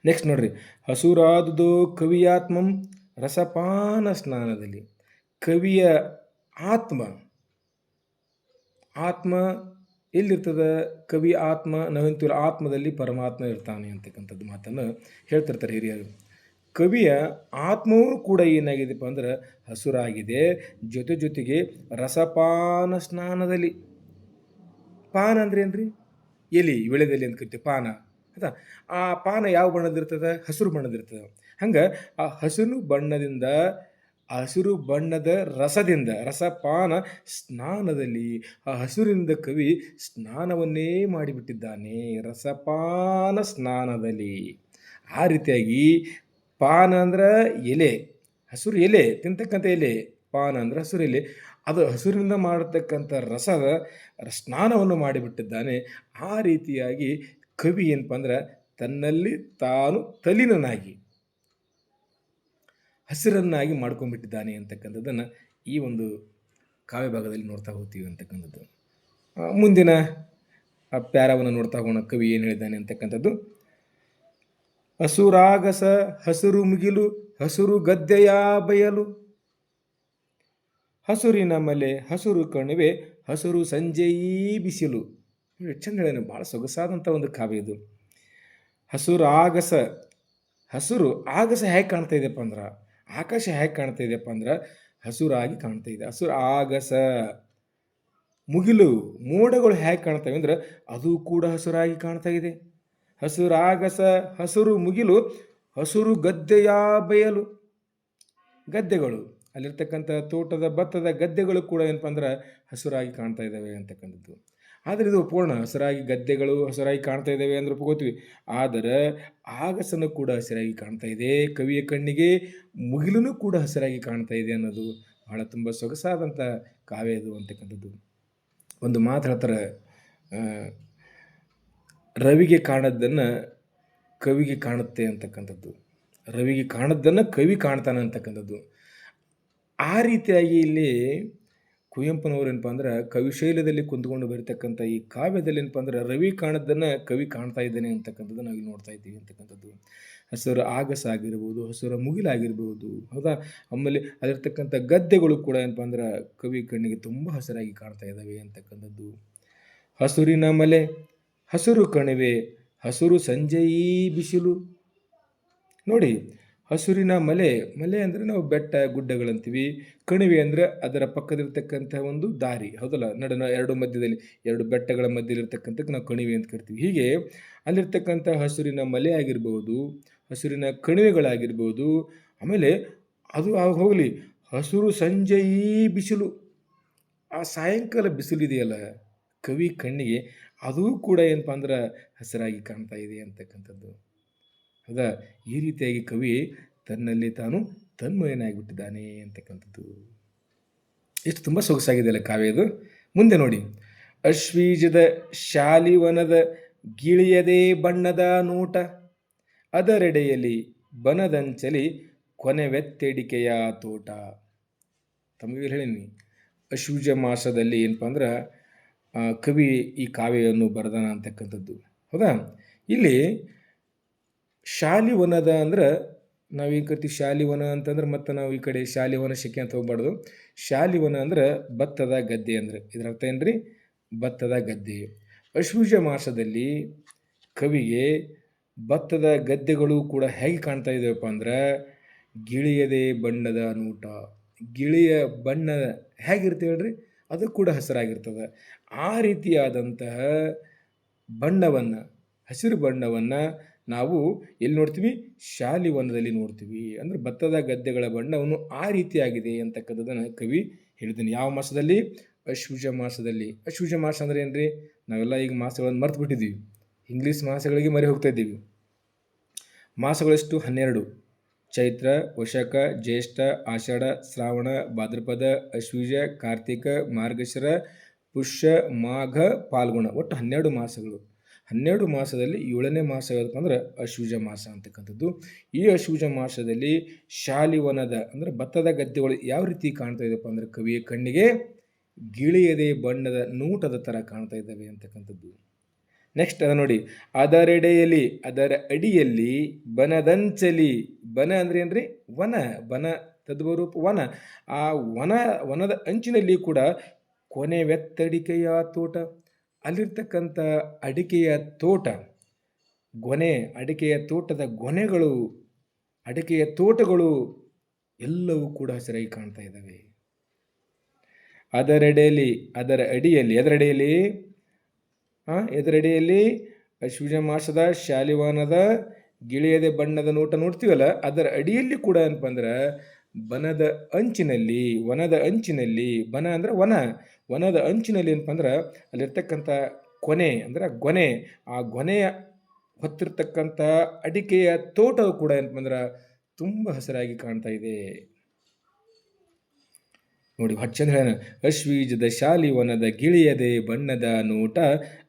ನೆಕ್ಸ್ಟ್ ನೋಡ್ರಿ. ಹಸುರಾದುದು ಕವಿಯಾತ್ಮಂ ರಸಪಾನ ಸ್ನಾನದಲ್ಲಿ. ಕವಿಯ ಆತ್ಮ. ಆತ್ಮ ಎಲ್ಲಿರ್ತದ? ಕವಿ ಆತ್ಮ ನವಂತೂರ ಆತ್ಮದಲ್ಲಿ ಪರಮಾತ್ಮ ಇರ್ತಾನೆ ಅಂತಕ್ಕಂಥದ್ದು ಮಾತನ್ನು ಹೇಳ್ತಿರ್ತಾರೆ ಹಿರಿಯರು. ಕವಿಯ ಆತ್ಮವೂ ಕೂಡ ಏನಾಗಿದೆಪ್ಪ ಅಂದ್ರೆ ಹಸುರಾಗಿದೆ. ಜೊತೆ ಜೊತೆಗೆ ರಸಪಾನ ಸ್ನಾನದಲ್ಲಿ. ಪಾನ ಅಂದ್ರೆ ಏನ್ರಿ? ಎಲಿ ವಿಳೆದೆಲೆ ಅಂತ ಕರಿತೀವಿ, ಪಾನ. ಆಯ್ತಾ? ಆ ಪಾನ ಯಾವ ಬಣ್ಣದಿರ್ತದೆ ಹಸಿರು ಬಣ್ಣದಿರ್ತದೆ ಹಂಗೆ ಆ ಹಸಿರು ಬಣ್ಣದಿಂದ ಹಸಿರು ಬಣ್ಣದ ರಸದಿಂದ ರಸಪಾನ ಸ್ನಾನದಲ್ಲಿ ಆ ಹಸಿರಿನಿಂದ ಕವಿ ಸ್ನಾನವನ್ನೇ ಮಾಡಿಬಿಟ್ಟಿದ್ದಾನೆ. ರಸಪಾನ ಸ್ನಾನದಲ್ಲಿ ಆ ರೀತಿಯಾಗಿ ಪಾನ ಅಂದ್ರೆ ಎಲೆ, ಹಸಿರು ಎಲೆ, ತಿಂತಕ್ಕಂಥ ಎಲೆ, ಪಾನ ಅಂದ್ರೆ ಹಸಿರು ಎಲೆ. ಅದು ಹಸಿರಿನಿಂದ ಮಾಡತಕ್ಕಂಥ ರಸದ ಸ್ನಾನವನ್ನು ಮಾಡಿಬಿಟ್ಟಿದ್ದಾನೆ. ಆ ರೀತಿಯಾಗಿ ಕವಿ ಏನಪ್ಪ ಅಂದ್ರೆ ತನ್ನಲ್ಲಿ ತಾನು ತಲಿನನಾಗಿ, ಹಸಿರನ್ನಾಗಿ ಮಾಡ್ಕೊಂಡ್ಬಿಟ್ಟಿದ್ದಾನೆ ಅಂತಕ್ಕಂಥದ್ದನ್ನು ಈ ಒಂದು ಕಾವ್ಯ ಭಾಗದಲ್ಲಿ ನೋಡ್ತಾ ಹೋಗ್ತೀವಿ ಅಂತಕ್ಕಂಥದ್ದು. ಮುಂದಿನ ಆ ಪ್ಯಾರವನ್ನು ನೋಡ್ತಾ ಹೋಗೋಣ, ಕವಿ ಏನು ಹೇಳಿದ್ದಾನೆ ಅಂತಕ್ಕಂಥದ್ದು. ಹಸುರಾಗಸ ಹಸಿರು ಮುಗಿಲು, ಹಸಿರು ಗದ್ದೆಯ ಬಯಲು. ಹಸುರಿನ ಮಲೆ ಹಸುರು ಕಣಿವೆ, ಹಸುರು ಸಂಜೆಯೀ ಬಿಸಿಲು. ಚಂದ ಹೇಳೇನು ಭಾಳ ಸೊಗಸಾದಂಥ ಒಂದು ಕಾವ್ಯ ಇದು. ಹಸುರು ಆಗಸ ಹಸುರು ಆಗಸ ಹೇಗೆ ಕಾಣ್ತಾ ಇದೆಯಪ್ಪ ಅಂದ್ರೆ, ಆಕಾಶ ಹೇಗೆ ಕಾಣ್ತಾ ಇದೆಯಪ್ಪ ಅಂದ್ರೆ, ಹಸುರಾಗಿ ಕಾಣ್ತಾ ಇದೆ. ಹಸುರು ಆಗಸ, ಮುಗಿಲು, ಮೋಡಗಳು ಹೇಗೆ ಕಾಣ್ತವೆ ಅಂದ್ರೆ, ಅದು ಕೂಡ ಹಸುರಾಗಿ ಕಾಣ್ತಾ ಇದೆ. ಹಸುರಾಗಸ ಹಸುರು ಮುಗಿಲು, ಹಸುರು ಗದ್ದೆಯ ಬಯಲು. ಗದ್ದೆಗಳು, ಅಲ್ಲಿರ್ತಕ್ಕಂಥ ತೋಟದ, ಭತ್ತದ ಗದ್ದೆಗಳು ಕೂಡ ಏನಪ್ಪ ಅಂದ್ರೆ, ಹಸುರಾಗಿ ಕಾಣ್ತಾ ಇದ್ದಾವೆ ಅಂತಕ್ಕಂಥದ್ದು. ಆದರೆ ಇದು ಪೂರ್ಣ ಹಸಿರಾಗಿ ಗದ್ದೆಗಳು ಹಸಿರಾಗಿ ಕಾಣ್ತಾ ಇದ್ದಾವೆ ಅಂದ್ರೆ ಒಪ್ಕೋತೀವಿ. ಆದರೆ ಆಗಸನ ಕೂಡ ಹಸಿರಾಗಿ ಕಾಣ್ತಾ ಇದೆ. ಕವಿಯ ಕಣ್ಣಿಗೆ ಮುಗಿಲೂ ಕೂಡ ಹಸಿರಾಗಿ ಕಾಣ್ತಾ ಇದೆ ಅನ್ನೋದು ಬಹಳ ತುಂಬ ಸೊಗಸಾದಂಥ ಕಾವ್ಯ ಇದು ಅಂತಕ್ಕಂಥದ್ದು. ಒಂದು ಮಾತು ಹೇಳ್ತಾರೆ ರವಿಗೆ ಕಾಣದ್ದನ್ನು ಕವಿಗೆ ಕಾಣುತ್ತೆ ಅಂತಕ್ಕಂಥದ್ದು. ರವಿಗೆ ಕಾಣದ್ದನ್ನು ಕವಿ ಕಾಣ್ತಾನೆ ಅಂತಕ್ಕಂಥದ್ದು. ಆ ರೀತಿಯಾಗಿ ಇಲ್ಲಿ ಕುವೆಂಪುನವರು ಏನಪ್ಪ ಅಂದ್ರೆ ಕವಿಶೈಲದಲ್ಲಿ ಕುಂತ್ಕೊಂಡು ಬರೀತಕ್ಕಂಥ ಈ ಕಾವ್ಯದಲ್ಲಿ ಏನಪ್ಪ ಅಂದ್ರೆ ರವಿ ಕಾಣದ್ದನ್ನು ಕವಿ ಕಾಣ್ತಾ ಇದ್ದಾನೆ ಅಂತಕ್ಕಂಥದ್ದು ನಾವು ಇಲ್ಲಿ ನೋಡ್ತಾ ಇದ್ದೀವಿ ಅಂತಕ್ಕಂಥದ್ದು. ಹಸಿರು ಆಗಸ ಆಗಿರ್ಬೋದು, ಹಸಿರ ಮುಗಿಲಾಗಿರ್ಬೋದು ಹೌದಾ? ಆಮೇಲೆ ಅಲ್ಲಿರ್ತಕ್ಕಂಥ ಗದ್ದೆಗಳು ಕೂಡ ಏನಪ್ಪ ಅಂದ್ರೆ ಕವಿ ಕಣ್ಣಿಗೆ ತುಂಬ ಹಸಿರಾಗಿ ಕಾಣ್ತಾ ಇದ್ದಾವೆ ಅಂತಕ್ಕಂಥದ್ದು. ಹಸುರಿನ ಮಲೆ, ಹಸಿರು ಕಣಿವೆ, ಹಸಿರು ಸಂಜೆಯೀ ಬಿಸಿಲು. ನೋಡಿ ಹಸುರಿನ ಮಲೆ ಮಲೆ ಅಂದರೆ ನಾವು ಬೆಟ್ಟ, ಗುಡ್ಡಗಳಂತೀವಿ. ಕಣಿವೆ ಅಂದರೆ ಅದರ ಪಕ್ಕದಲ್ಲಿರ್ತಕ್ಕಂಥ ಒಂದು ದಾರಿ. ಹೌದಲ್ಲ? ನಡನ ಎರಡು ಮಧ್ಯದಲ್ಲಿ, ಎರಡು ಬೆಟ್ಟಗಳ ಮಧ್ಯದಲ್ಲಿರ್ತಕ್ಕಂಥ ನಾವು ಕಣಿವೆ ಅಂತ ಕರಿತೀವಿ. ಹೀಗೆ ಅಲ್ಲಿರ್ತಕ್ಕಂಥ ಹಸುರಿನ ಮಲೆ ಆಗಿರ್ಬೋದು, ಹಸುರಿನ ಕಣಿವೆಗಳಾಗಿರ್ಬೋದು, ಆಮೇಲೆ ಅದು ಆಗ ಹೋಗಲಿ, ಹಸುರು ಸಂಜೆಯೀ ಬಿಸಿಲು, ಆ ಸಾಯಂಕಾಲ ಬಿಸಿಲಿದೆಯಲ್ಲ, ಕವಿ ಕಣ್ಣಿಗೆ, ಅದೂ ಕೂಡ ಏನಪ್ಪ ಅಂದ್ರೆ ಹಸಿರಾಗಿ ಕಾಣ್ತಾ ಇದೆ ಅಂತಕ್ಕಂಥದ್ದು. ಹೌದಾ ಈ ರೀತಿಯಾಗಿ ಕವಿ ತನ್ನಲ್ಲಿ ತಾನು ತನ್ಮಯನಾಗಿಬಿಟ್ಟಿದ್ದಾನೆ ಅಂತಕ್ಕಂಥದ್ದು. ಎಷ್ಟು ತುಂಬ ಸೊಗಸಾಗಿದೆ ಅಲ್ಲ ಕಾವ್ಯದು ಮುಂದೆ ನೋಡಿ. ಅಶ್ವೀಜದ ಶಾಲಿವನದ ಗಿಳಿಯದೇ ಬಣ್ಣದ ನೋಟ. ಅದರೆಡೆಯಲ್ಲಿ ಬನದಂಚಲಿ ಕೊನೆವೆತ್ತೆಡಿಕೆಯ ತೋಟ. ತಮಗೆ ಹೇಳಿನಿ. ಅಶ್ವಜ ಮಾಸದಲ್ಲಿ ಏನಪ್ಪ ಅಂದ್ರೆ ಕವಿ ಈ ಕಾವ್ಯವನ್ನು ಬರೆದನ ಅಂತಕ್ಕಂಥದ್ದು. ಹೌದಾ? ಇಲ್ಲಿ ಶಾಲಿವನದ ಅಂದ್ರೆ ನಾವು ನಾವೇನು ಕರಿತೀವಿ? ಶಾಲಿವನ ಅಂತಂದ್ರೆ ಮತ್ತು ನಾವು ಈ ಕಡೆ ಶಾಲಿವನ ಶೆಕೆ ಅಂತ ಹೋಗ್ಬಾರ್ದು. ಶಾಲಿವನ ಅಂದ್ರೆ ಭತ್ತದ ಗದ್ದೆ ಅಂದ್ರೆ. ಇದರ ಅರ್ಥ ಏನ್ರಿ? ಭತ್ತದ ಗದ್ದೆ. ಅಶ್ವಜ ಮಾಸದಲ್ಲಿ ಕವಿಗೆ ಭತ್ತದ ಗದ್ದೆಗಳು ಕೂಡ ಹೇಗೆ ಕಾಣ್ತಾ ಇದ್ದಾವಪ್ಪ ಅಂದ್ರೆ ಗಿಳಿಯದೆ ಬಣ್ಣದ ನೋಟ. ಗಿಳಿಯ ಬಣ್ಣ ಹೇಗಿರ್ತೀವಿ ಹೇಳ್ರಿ? ಅದು ಕೂಡ ಹಸಿರಾಗಿರ್ತದೆ. ಆ ರೀತಿಯಾದಂತಹ ಬಣ್ಣವನ್ನು, ಹಸಿರು ಬಣ್ಣವನ್ನು ನಾವು ಎಲ್ಲಿ ನೋಡ್ತೀವಿ? ಶಾಲಿವನದಲ್ಲಿ ನೋಡ್ತೀವಿ. ಅಂದರೆ ಭತ್ತದ ಗದ್ದೆಗಳ ಬಣ್ಣವನ್ನು ಆ ರೀತಿಯಾಗಿದೆ ಅಂತಕ್ಕಂಥದ್ದನ್ನು ಕವಿ ಹೇಳಿದ್ದಾನೆ. ಯಾವ ಮಾಸದಲ್ಲಿ? ಅಶ್ವಜ ಮಾಸದಲ್ಲಿ. ಅಶ್ವಜ ಮಾಸ ಅಂದರೆ ಏನ್ರಿ? ನಾವೆಲ್ಲ ಈಗ ಮಾಸಗಳನ್ನು ಮರೆತು ಬಿಟ್ಟಿದ್ದೀವಿ ಇಂಗ್ಲೀಷ್ ಮಾಸಗಳಿಗೆ ಮರೆ ಹೋಗ್ತಾ ಇದ್ದೀವಿ. ಮಾಸಗಳೆಷ್ಟು? ಹನ್ನೆರಡು. ಚೈತ್ರ, ವಶಕ, ಜ್ಯೇಷ್ಠ, ಆಷಾಢ, ಶ್ರಾವಣ, ಭಾದ್ರಪದ, ಅಶ್ವೀಜ, ಕಾರ್ತಿಕ, ಮಾರ್ಗಶರ, ಪುಷ್ಯ, ಮಾಘ, ಪಾಲ್ಗುಣ. ಒಟ್ಟು ಹನ್ನೆರಡು ಮಾಸಗಳು. ಹನ್ನೆರಡು ಮಾಸದಲ್ಲಿ ಏಳನೇ ಮಾಸ ಯಾವುದಪ್ಪ ಅಂದ್ರೆ ಅಶ್ವಜ ಮಾಸ ಅಂತಕ್ಕಂಥದ್ದು. ಈ ಅಶ್ವಜ ಮಾಸದಲ್ಲಿ ಶಾಲಿವನದ ಅಂದರೆ ಭತ್ತದ ಗದ್ದೆಗಳು ಯಾವ ರೀತಿ ಕಾಣ್ತಾ ಇದೆಯಪ್ಪ ಅಂದರೆ ಕವಿಯ ಕಣ್ಣಿಗೆ ಗಿಳಿಯದೆ ಬಣ್ಣದ ನೋಟದ ಥರ ಕಾಣ್ತಾ ಇದ್ದಾವೆ ಅಂತಕ್ಕಂಥದ್ದು. ನೆಕ್ಸ್ಟ್ ಅದ ನೋಡಿ, ಅದರೆಡೆಯಲ್ಲಿ, ಅದರ ಅಡಿಯಲ್ಲಿ ಬನದಂಚಲಿ, ಬನ ಅಂದ್ರೆ ಏನ್ರಿ? ವನ, ಬನ ತದ್ವರೂಪ ವನ. ಆ ವನ, ವನದ ಅಂಚಿನಲ್ಲಿ ಕೂಡ ಕೊನೆ ವೆತ್ತಡಿಕೆಯ ತೋಟ. ಅಲ್ಲಿರ್ತಕ್ಕಂಥ ಅಡಿಕೆಯ ತೋಟ, ಗೊನೆ, ಅಡಿಕೆಯ ತೋಟದ ಗೊನೆಗಳು, ಅಡಿಕೆಯ ತೋಟಗಳು ಎಲ್ಲವೂ ಕೂಡ ಹಸಿರಾಗಿ ಕಾಣ್ತಾ ಇದ್ದಾವೆ. ಅದರಡೆಯಲ್ಲಿ, ಅದರ ಅಡಿಯಲ್ಲಿ, ಅದರಡಿಯಲ್ಲಿ ಎದುರಡಿಯಲ್ಲಿ ಅಶ್ವಿಜ ಮಾಸದ, ಶಾಲಿವಾನದ, ಗಿಳಿಯದೆ ಬಣ್ಣದ ನೋಟ ನೋಡ್ತೀವಲ್ಲ, ಅದರ ಅಡಿಯಲ್ಲಿ ಕೂಡ ಏನಪ್ಪ ಅಂದ್ರೆ ಬನದ ಅಂಚಿನಲ್ಲಿ, ವನದ ಅಂಚಿನಲ್ಲಿ ಬನ ಅಂದ್ರೆ ವನ ವನದ ಅಂಚಿನಲ್ಲಿ ಏನಪ್ಪ ಅಂದ್ರೆ ಅಲ್ಲಿರ್ತಕ್ಕಂಥ ಕೊನೆ, ಅಂದ್ರೆ ಗೊನೆ, ಆ ಗೊನೆಯ ಹೊತ್ತಿರ್ತಕ್ಕಂಥ ಅಡಿಕೆಯ ತೋಟವು ಕೂಡ ಏನಪ್ಪ ಅಂದ್ರೆ ತುಂಬ ಹಸಿರಾಗಿ ಕಾಣ್ತಾ ಇದೆ. ನೋಡಿ, ಹಚ್ಚಂದ್ರ ಅಶ್ವೀಜದ ಶಾಲಿ ವನದ ಗಿಳಿಯದೆ ಬಣ್ಣದ ನೋಟ,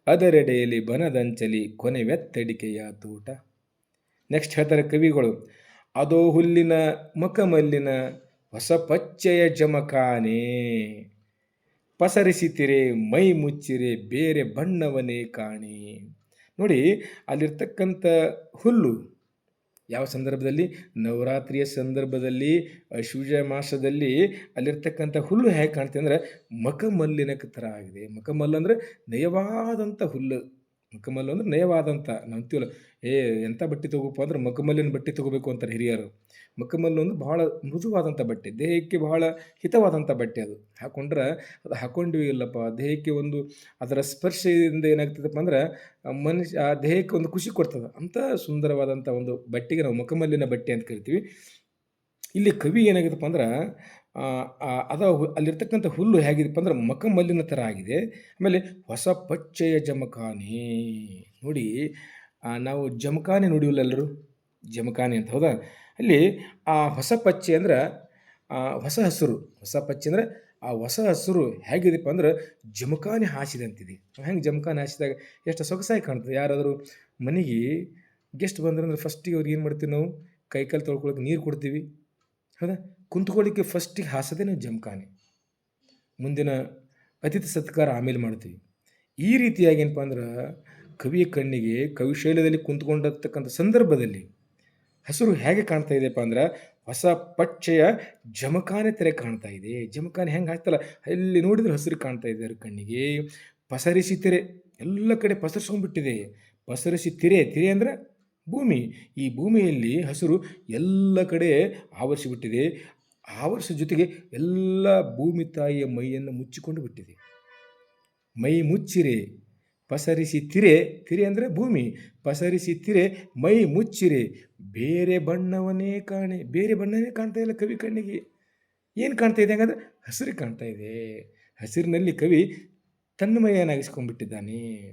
ಅದರೆಡೆಯಲ್ಲಿ ಬನದಂಚಲಿ ಕೊನೆವೆತ್ತಡಿಕೆಯ ತೋಟ. ನೆಕ್ಸ್ಟ್ ಹೇಳ್ತಾರೆ ಕವಿಗಳು, ಅದೋ ಹುಲ್ಲಿನ ಮಕಮಲ್ಲಿನ ಹೊಸ ಪಚ್ಚೆಯ ಜಮಖಾನೆ ಪಸರಿಸಿತಿರೆ, ಮೈ ಮುಚ್ಚಿರೆ, ಬೇರೆ ಬಣ್ಣವನೇ ಕಾಣಿ. ನೋಡಿ, ಅಲ್ಲಿರ್ತಕ್ಕಂಥ ಹುಲ್ಲು ಯಾವ ಸಂದರ್ಭದಲ್ಲಿ? ನವರಾತ್ರಿಯ ಸಂದರ್ಭದಲ್ಲಿ, ಅಶ್ವಜ ಮಾಸದಲ್ಲಿ ಅಲ್ಲಿರ್ತಕ್ಕಂಥ ಹುಲ್ಲು ಹೇಗೆ ಕಾಣ್ತೀವಿ ಅಂದರೆ ಮಕಮಲ್ಲಿನ ಥರ ಆಗಿದೆ. ಮಕಮಲ್ಲು ಅಂದರೆ ನಯವಾದಂಥ ಹುಲ್ಲು. ಮಕಮಲ್ಲು ಅಂದ್ರೆ ನಯವಾದಂಥ ಅಂತೀವಲ್ಲ ಏ, ಎಂಥ ಬಟ್ಟೆ ತಗೋಪ್ಪ ಅಂದ್ರೆ ಮಕಮಲ್ಲಿನ ಬಟ್ಟೆ ತಗೋಬೇಕು ಅಂತಾರೆ ಹಿರಿಯರು. ಮಕಮಲ್ಲು ಅಂದ್ರೆ ಬಹಳ ಮೃದುವಾದಂಥ ಬಟ್ಟೆ, ದೇಹಕ್ಕೆ ಬಹಳ ಹಿತವಾದಂಥ ಬಟ್ಟೆ ಅದು. ಹಾಕೊಂಡ್ರೆ ಅದು ಹಾಕೊಂಡ್ವಿ ಇಲ್ಲಪ್ಪ, ದೇಹಕ್ಕೆ ಒಂದು ಅದರ ಸ್ಪರ್ಶದಿಂದ ಏನಾಗ್ತದಪ್ಪ ಅಂದ್ರೆ ಮನುಷ್ಯ, ಆ ದೇಹಕ್ಕೆ ಒಂದು ಖುಷಿ ಕೊಡ್ತದೆ. ಅಂಥ ಸುಂದರವಾದಂಥ ಒಂದು ಬಟ್ಟೆಗೆ ನಾವು ಮಕಮಲ್ಲಿನ ಬಟ್ಟೆ ಅಂತ ಕರಿತೀವಿ. ಇಲ್ಲಿ ಕವಿ ಏನಾಗಿದೆಪ್ಪ ಅಂದ್ರೆ ಅದ ಅಲ್ಲಿರ್ತಕ್ಕಂಥ ಹುಲ್ಲು ಹೇಗಿದೆಪ್ಪ ಅಂದ್ರೆ ಮಕಮಲ್ಲಿನ ಥರ ಆಗಿದೆ. ಆಮೇಲೆ ಹೊಸ ಪಚ್ಚೆಯ ಜಮಖಾನೆ. ನೋಡಿ ನಾವು ಜಮಖಾನೆ ನೋಡಿವಲ್ಲ ಎಲ್ಲರೂ? ಜಮಖಾನೆ ಅಂತ, ಹೌದಾ? ಅಲ್ಲಿ ಆ ಹೊಸ ಪಚ್ಚೆ ಅಂದ್ರೆ ಹೊಸ ಹಸಿರು. ಹೊಸ ಪಚ್ಚೆ ಅಂದ್ರೆ, ಆ ಹೊಸ ಹಸಿರು ಹೇಗಿದೆಪ್ಪ ಅಂದ್ರೆ ಜಮಖಾನೆ ಹಾಸಿದಂತಿದೆ ಹೆಂಗೆ ಜಮಖಾನೆ ಹಾಸಿದಾಗ ಎಷ್ಟು ಸೊಗಸಾಗಿ ಕಾಣ್ತದೆ? ಯಾರಾದರೂ ಮನೆಗೆ ಗೆಸ್ಟ್ ಬಂದ್ರಂದ್ರೆ ಫಸ್ಟಿಗೆ ಅವ್ರಿಗೆ ಏನು ಮಾಡ್ತೀವಿ ನಾವು? ಕೈಕಾಲು ತೊಳ್ಕೊಳಕ್ಕೆ ನೀರು ಕೊಡ್ತೀವಿ. ಹೌದಾ? ಕುಂತ್ಕೊಳ್ಳಿಕ್ಕೆ ಫಸ್ಟಿಗೆ ಹಾಸೋದೇ ನಾವು ಜಮಖಾನೆ ಮುಂದಿನ ಅತಿಥಿ ಸತ್ಕಾರ ಆಮೇಲೆ ಮಾಡ್ತೀವಿ. ಈ ರೀತಿಯಾಗಿ ಏನಪ್ಪ ಅಂದ್ರೆ ಕವಿಯ ಕಣ್ಣಿಗೆ ಕವಿಶೈಲದಲ್ಲಿ ಕುಂತ್ಕೊಂಡಿರ್ತಕ್ಕಂಥ ಸಂದರ್ಭದಲ್ಲಿ ಹಸಿರು ಹೇಗೆ ಕಾಣ್ತಾ ಇದೆಯಪ್ಪ ಅಂದ್ರೆ ಹೊಸ ಪಚ್ಚೆಯ ಜಮಖಾನೆ ತೆರೆ ಕಾಣ್ತಾ ಇದೆ. ಜಮಖಾನೆ ಹೆಂಗೆ ಹಾಕ್ತಲ್ಲ? ಎಲ್ಲಿ ನೋಡಿದ್ರೆ ಹಸಿರು ಕಾಣ್ತಾ ಇದೆ ಅವ್ರ ಕಣ್ಣಿಗೆ. ಪಸರಿಸಿ ತೆರೆ, ಎಲ್ಲ ಕಡೆ ಪಸರಿಸ್ಕೊಂಡ್ಬಿಟ್ಟಿದೆ. ಪಸರಿಸಿ ತಿರೆ ತಿರೆ ಅಂದರೆ ಭೂಮಿ. ಈ ಭೂಮಿಯಲ್ಲಿ ಹಸಿರು ಎಲ್ಲ ಕಡೆ ಆವರಿಸಿಬಿಟ್ಟಿದೆ. ಆವರಿಸೋ ಜೊತೆಗೆ ಎಲ್ಲ ಭೂಮಿ ತಾಯಿಯ ಮೈಯನ್ನು ಮುಚ್ಚಿಕೊಂಡು ಬಿಟ್ಟಿದೆ. ಮೈ ಮುಚ್ಚಿರೆ ಪಸರಿಸಿ ತಿರೆ ತಿರೆ ಅಂದರೆ ಭೂಮಿ, ಪಸರಿಸಿ ತಿರೆ ಮೈ ಮುಚ್ಚಿರೆ, ಬೇರೆ ಬಣ್ಣವನ್ನೇ ಕಾಣೆ, ಬೇರೆ ಬಣ್ಣವೇ ಕಾಣ್ತಾ ಇಲ್ಲ ಕವಿ ಕಣ್ಣಿಗೆ. ಏನು ಕಾಣ್ತಾ ಇದೆ ಹಂಗಂದ್ರೆ? ಹಸಿರು ಕಾಣ್ತಾ ಇದೆ. ಹಸಿರಿನಲ್ಲಿ ಕವಿ ತನ್ಮಯನಾಗಿಸ್ಕೊಂಡ್ಬಿಟ್ಟಿದ್ದಾನೆ.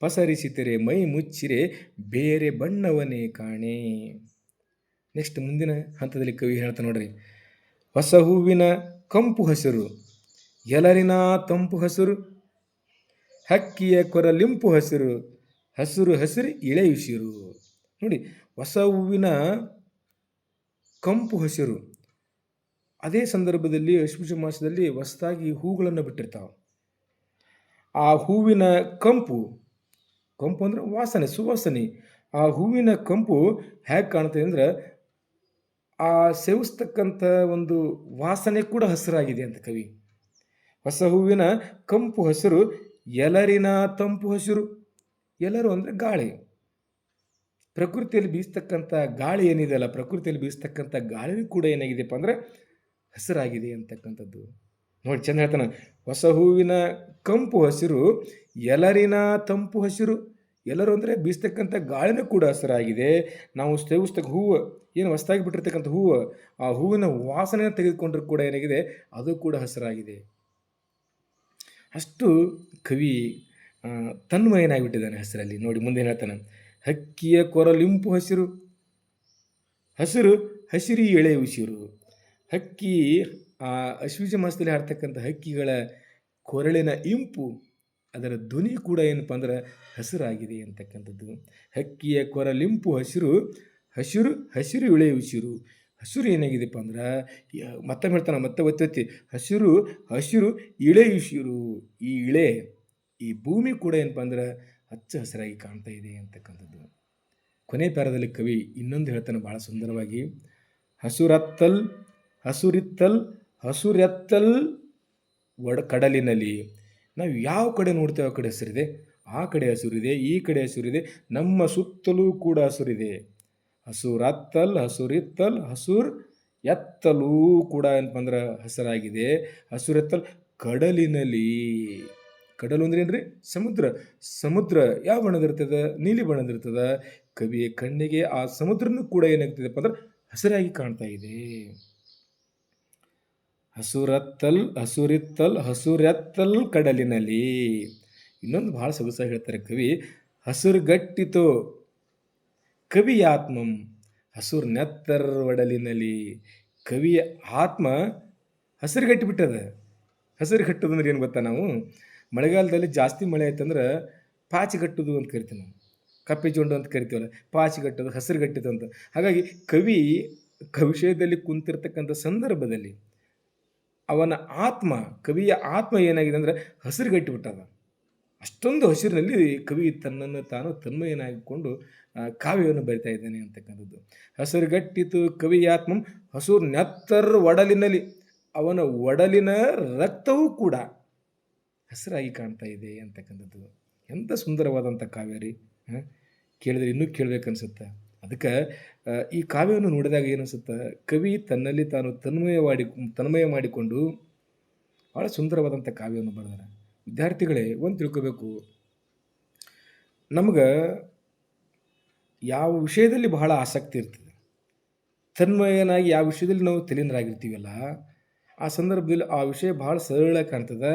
ಪಸರಿಸಿತರೆ ಮೈ ಮುಚ್ಚಿರೆ ಬೇರೆ ಬಣ್ಣವನೇ ಕಾಣೆ. ನೆಕ್ಸ್ಟ್ ಮುಂದಿನ ಹಂತದಲ್ಲಿ ಕವಿ ಹೇಳ್ತಾ ನೋಡ್ರಿ. ಹೊಸ ಹೂವಿನ ಕಂಪು ಹಸಿರು, ಎಲರಿನ ತಂಪು ಹಸಿರು, ಹಕ್ಕಿಯ ಕೊರಲಿಂಪು ಹಸಿರು ಹಸಿರು ಹಸಿರು ಇಳೆಯುಸಿರು ನೋಡಿ, ಹೊಸ ಹೂವಿನ ಕಂಪು ಹಸಿರು, ಅದೇ ಸಂದರ್ಭದಲ್ಲಿ ಅಶ್ವಿಜ ಮಾಸದಲ್ಲಿ ಹೊಸದಾಗಿ ಹೂಗಳನ್ನು ಬಿಟ್ಟಿರ್ತಾವೆ. ಆ ಹೂವಿನ ಕಂಪು ಕಂಪು ಅಂದರೆ ವಾಸನೆ, ಸುವಾಸನೆ. ಆ ಹೂವಿನ ಕಂಪು ಹೇಗೆ ಕಾಣುತ್ತೆ ಅಂದ್ರೆ ಆ ಸೇವಿಸ್ತಕ್ಕಂಥ ಒಂದು ವಾಸನೆ ಕೂಡ ಹಸಿರಾಗಿದೆ ಅಂತ ಕವಿ. ಹೊಸ ಹೂವಿನ ಕಂಪು ಹಸಿರು, ಎಲರಿನ ತಂಪು ಹಸಿರು. ಎಲ್ಲರು ಅಂದರೆ ಗಾಳಿ. ಪ್ರಕೃತಿಯಲ್ಲಿ ಬೀಸ್ತಕ್ಕಂಥ ಗಾಳಿ ಏನಿದೆಯಲ್ಲ ಪ್ರಕೃತಿಯಲ್ಲಿ ಬೀಸ್ತಕ್ಕಂಥ ಗಾಳಿ ಕೂಡ ಏನಾಗಿದೆಯಪ್ಪ ಅಂದರೆ ಹಸಿರಾಗಿದೆ ಅಂತಕ್ಕಂಥದ್ದು. ನೋಡಿ ಚಂದ ಹೇಳ್ತಾನೆ, ಹೊಸ ಹೂವಿನ ಕಂಪು ಹಸಿರು, ಎಲರಿನ ತಂಪು ಹಸಿರು. ಎಲ್ಲರೂ ಅಂದರೆ ಬೀಸ್ತಕ್ಕಂಥ ಗಾಳಿನೂ ಕೂಡ ಹಸಿರಾಗಿದೆ. ನಾವು ಸೇವಿಸ್ತಕ್ಕ ಹೂವು, ಏನು ಹೊಸದಾಗಿ ಬಿಟ್ಟಿರ್ತಕ್ಕಂಥ ಹೂವು, ಆ ಹೂವಿನ ವಾಸನೆಯನ್ನು ತೆಗೆದುಕೊಂಡ್ರೂ ಕೂಡ ಏನಾಗಿದೆ? ಅದು ಕೂಡ ಹಸಿರಾಗಿದೆ. ಅಷ್ಟು ಕವಿ ತನ್ಮಯನಾಗಿಬಿಟ್ಟಿದ್ದಾನೆ ಹಸಿರಲ್ಲಿ. ನೋಡಿ ಮುಂದೆ ಹೇಳ್ತಾನೆ. ಹಕ್ಕಿಯ ಕೊರಲಿಂಪು ಹಸಿರು ಹಸಿರು ಹಸಿರಿ ಎಳೆ ಉಸಿರು. ಹಕ್ಕಿ, ಆ, ಅಶ್ವಿಜ ಮಾಸದಲ್ಲಿ ಹಾಡ್ತಕ್ಕಂಥ ಹಕ್ಕಿಗಳ ಕೊರಳಿನ ಇಂಪು. ಅದರ ಧ್ವನಿ ಕೂಡ ಏನಪ್ಪ ಅಂದ್ರೆ ಹಸಿರಾಗಿದೆ ಅಂತಕ್ಕಂಥದ್ದು. ಹಕ್ಕಿಯ ಕೊರಲಿಂಪು ಹಸಿರು ಹಸಿರು ಹಸಿರು ಇಳೆ ಉಸಿರು. ಹಸಿರು ಏನಾಗಿದೆಪ್ಪ ಅಂದ್ರೆ ಮತ್ತೆ ಹೇಳ್ತಾನೆ, ಮತ್ತೆ ಒತ್ತೈತಿ ಹಸಿರು ಹಸಿರು ಇಳೆ ಉಸಿರು. ಈ ಇಳೆ, ಈ ಭೂಮಿ ಕೂಡ ಏನಪ್ಪ ಅಂದ್ರೆ ಹಚ್ಚ ಹಸಿರಾಗಿ ಕಾಣ್ತಾ ಇದೆ ಅಂತಕ್ಕಂಥದ್ದು. ಕೊನೆ ಪ್ಯಾರದಲ್ಲಿ ಕವಿ ಇನ್ನೊಂದು ಹೇಳ್ತಾನೆ ಭಾಳ ಸುಂದರವಾಗಿ. ಹಸುರತ್ತಲ್, ಹಸುರಿತ್ತಲ್, ಹಸುರೆತ್ತಲ್ ಒಡ ಕಡಲಿನಲ್ಲಿ ನಾವು ಯಾವ ಕಡೆ ನೋಡ್ತೇವೆ ಆ ಕಡೆ ಹಸಿರಿದೆ, ಆ ಕಡೆ ಹಸುರಿದೆ, ಈ ಕಡೆ ಹಸುರಿದೆ, ನಮ್ಮ ಸುತ್ತಲೂ ಕೂಡ ಹಸುರಿದೆ. ಹಸುರತ್ತಲ್ ಹಸುರಿತ್ತಲ್ ಹಸುರ್ ಎತ್ತಲೂ ಕೂಡ ಏನಪ್ಪ ಅಂದ್ರೆ ಹಸಿರಾಗಿದೆ ಹಸುರೆತ್ತಲ್ ಕಡಲಿನಲ್ಲಿ. ಕಡಲು ಅಂದ್ರೆ ಏನ್ರಿ? ಸಮುದ್ರ. ಸಮುದ್ರ ಯಾವ ಬಣ್ಣದಿರ್ತದೆ ನೀಲಿ ಬಣ್ಣದಿರ್ತದೆ ಕವಿಯ ಕಣ್ಣಿಗೆ ಆ ಸಮುದ್ರನೂ ಕೂಡ ಏನಾಗ್ತದಪ್ಪ ಅಂದ್ರೆ ಹಸಿರಾಗಿ ಕಾಣ್ತಾ ಇದೆ. ಹಸುರತ್ತಲ್, ಹಸುರಿತ್ತಲ್, ಹಸುರೆತ್ತಲ್ ಕಡಲಿನಲ್ಲಿ. ಇನ್ನೊಂದು ಭಾಳ ಸೊಗಸಾಗಿ ಹೇಳ್ತಾರೆ ಕವಿ, ಹಸುರುಗಟ್ಟಿತು ಕವಿಯ ಆತ್ಮಂ ಹಸುರ್ ನೆತ್ತರ್ ಒಡಲಿನಲ್ಲಿ. ಕವಿಯ ಆತ್ಮ ಹಸಿರುಗಟ್ಟಿ ಬಿಟ್ಟದ ಹಸಿರು ಕಟ್ಟೋದಂದ್ರೆ ಏನು ಗೊತ್ತಾ ನಾವು? ಮಳೆಗಾಲದಲ್ಲಿ ಜಾಸ್ತಿ ಮಳೆ ಆಯ್ತಂದ್ರೆ ಪಾಚಿ ಕಟ್ಟೋದು ಅಂತ ಕರಿತೀವಿ ನಾವು. ಕಪ್ಪೆ ಜೊಂಡು ಅಂತ ಕರಿತೀವಲ್ಲ ಪಾಚಿ ಕಟ್ಟೋದು ಹಸಿರು ಗಟ್ಟಿತು ಅಂತ ಹಾಗಾಗಿ ಕವಿ ಕವಿಷಯದಲ್ಲಿ ಕುಂತಿರ್ತಕ್ಕಂಥ ಸಂದರ್ಭದಲ್ಲಿ ಅವನ ಆತ್ಮ, ಕವಿಯ ಆತ್ಮ ಏನಾಗಿದೆ ಅಂದರೆ ಹಸಿರುಗಟ್ಟಿಬಿಟ್ಟದ. ಅಷ್ಟೊಂದು ಹಸಿರಿನಲ್ಲಿ ಕವಿ ತನ್ನನ್ನು ತಾನು ತನ್ಮಯನಾಗಿಕೊಂಡು ಕಾವ್ಯವನ್ನು ಬರಿತಾ ಇದ್ದಾನೆ ಅಂತಕ್ಕಂಥದ್ದು. ಹಸಿರುಗಟ್ಟಿತು ಕವಿಯ ಆತ್ಮ, ಹಸುರು ನೆತ್ತರ್ ಒಡಲಿನಲ್ಲಿ. ಅವನ ಒಡಲಿನ ರಕ್ತವೂ ಕೂಡ ಹಸಿರಾಗಿ ಕಾಣ್ತಾ ಇದೆ ಅಂತಕ್ಕಂಥದ್ದು. ಎಂಥ ಸುಂದರವಾದಂಥ ಕಾವ್ಯ ರೀ ಹಾಂ ಕೇಳಿದ್ರೆ ಇನ್ನೂ ಕೇಳಬೇಕನ್ಸುತ್ತೆ ಅದಕ್ಕೆ ಈ ಕಾವ್ಯವನ್ನು ನೋಡಿದಾಗ ಏನನ್ಸುತ್ತೆ ಕವಿ ತನ್ನಲ್ಲಿ ತಾನು ತನ್ಮಯ ಮಾಡಿ ತನ್ಮಯ ಮಾಡಿಕೊಂಡು ಭಾಳ ಸುಂದರವಾದಂಥ ಕಾವ್ಯವನ್ನು ಬರೆದಾರೆ ವಿದ್ಯಾರ್ಥಿಗಳೇ, ಒಂದು ತಿಳ್ಕೋಬೇಕು. ನಮ್ಗೆ ಯಾವ ವಿಷಯದಲ್ಲಿ ಬಹಳ ಆಸಕ್ತಿ ಇರ್ತದೆ. ತನ್ಮಯನಾಗಿ ಯಾವ ವಿಷಯದಲ್ಲಿ ನಾವು ತಲೀನರಾಗಿರ್ತೀವಲ್ಲ ಆ ಸಂದರ್ಭದಲ್ಲಿ ಆ ವಿಷಯ ಭಾಳ ಸರಳ ಕಾಣ್ತದೆ.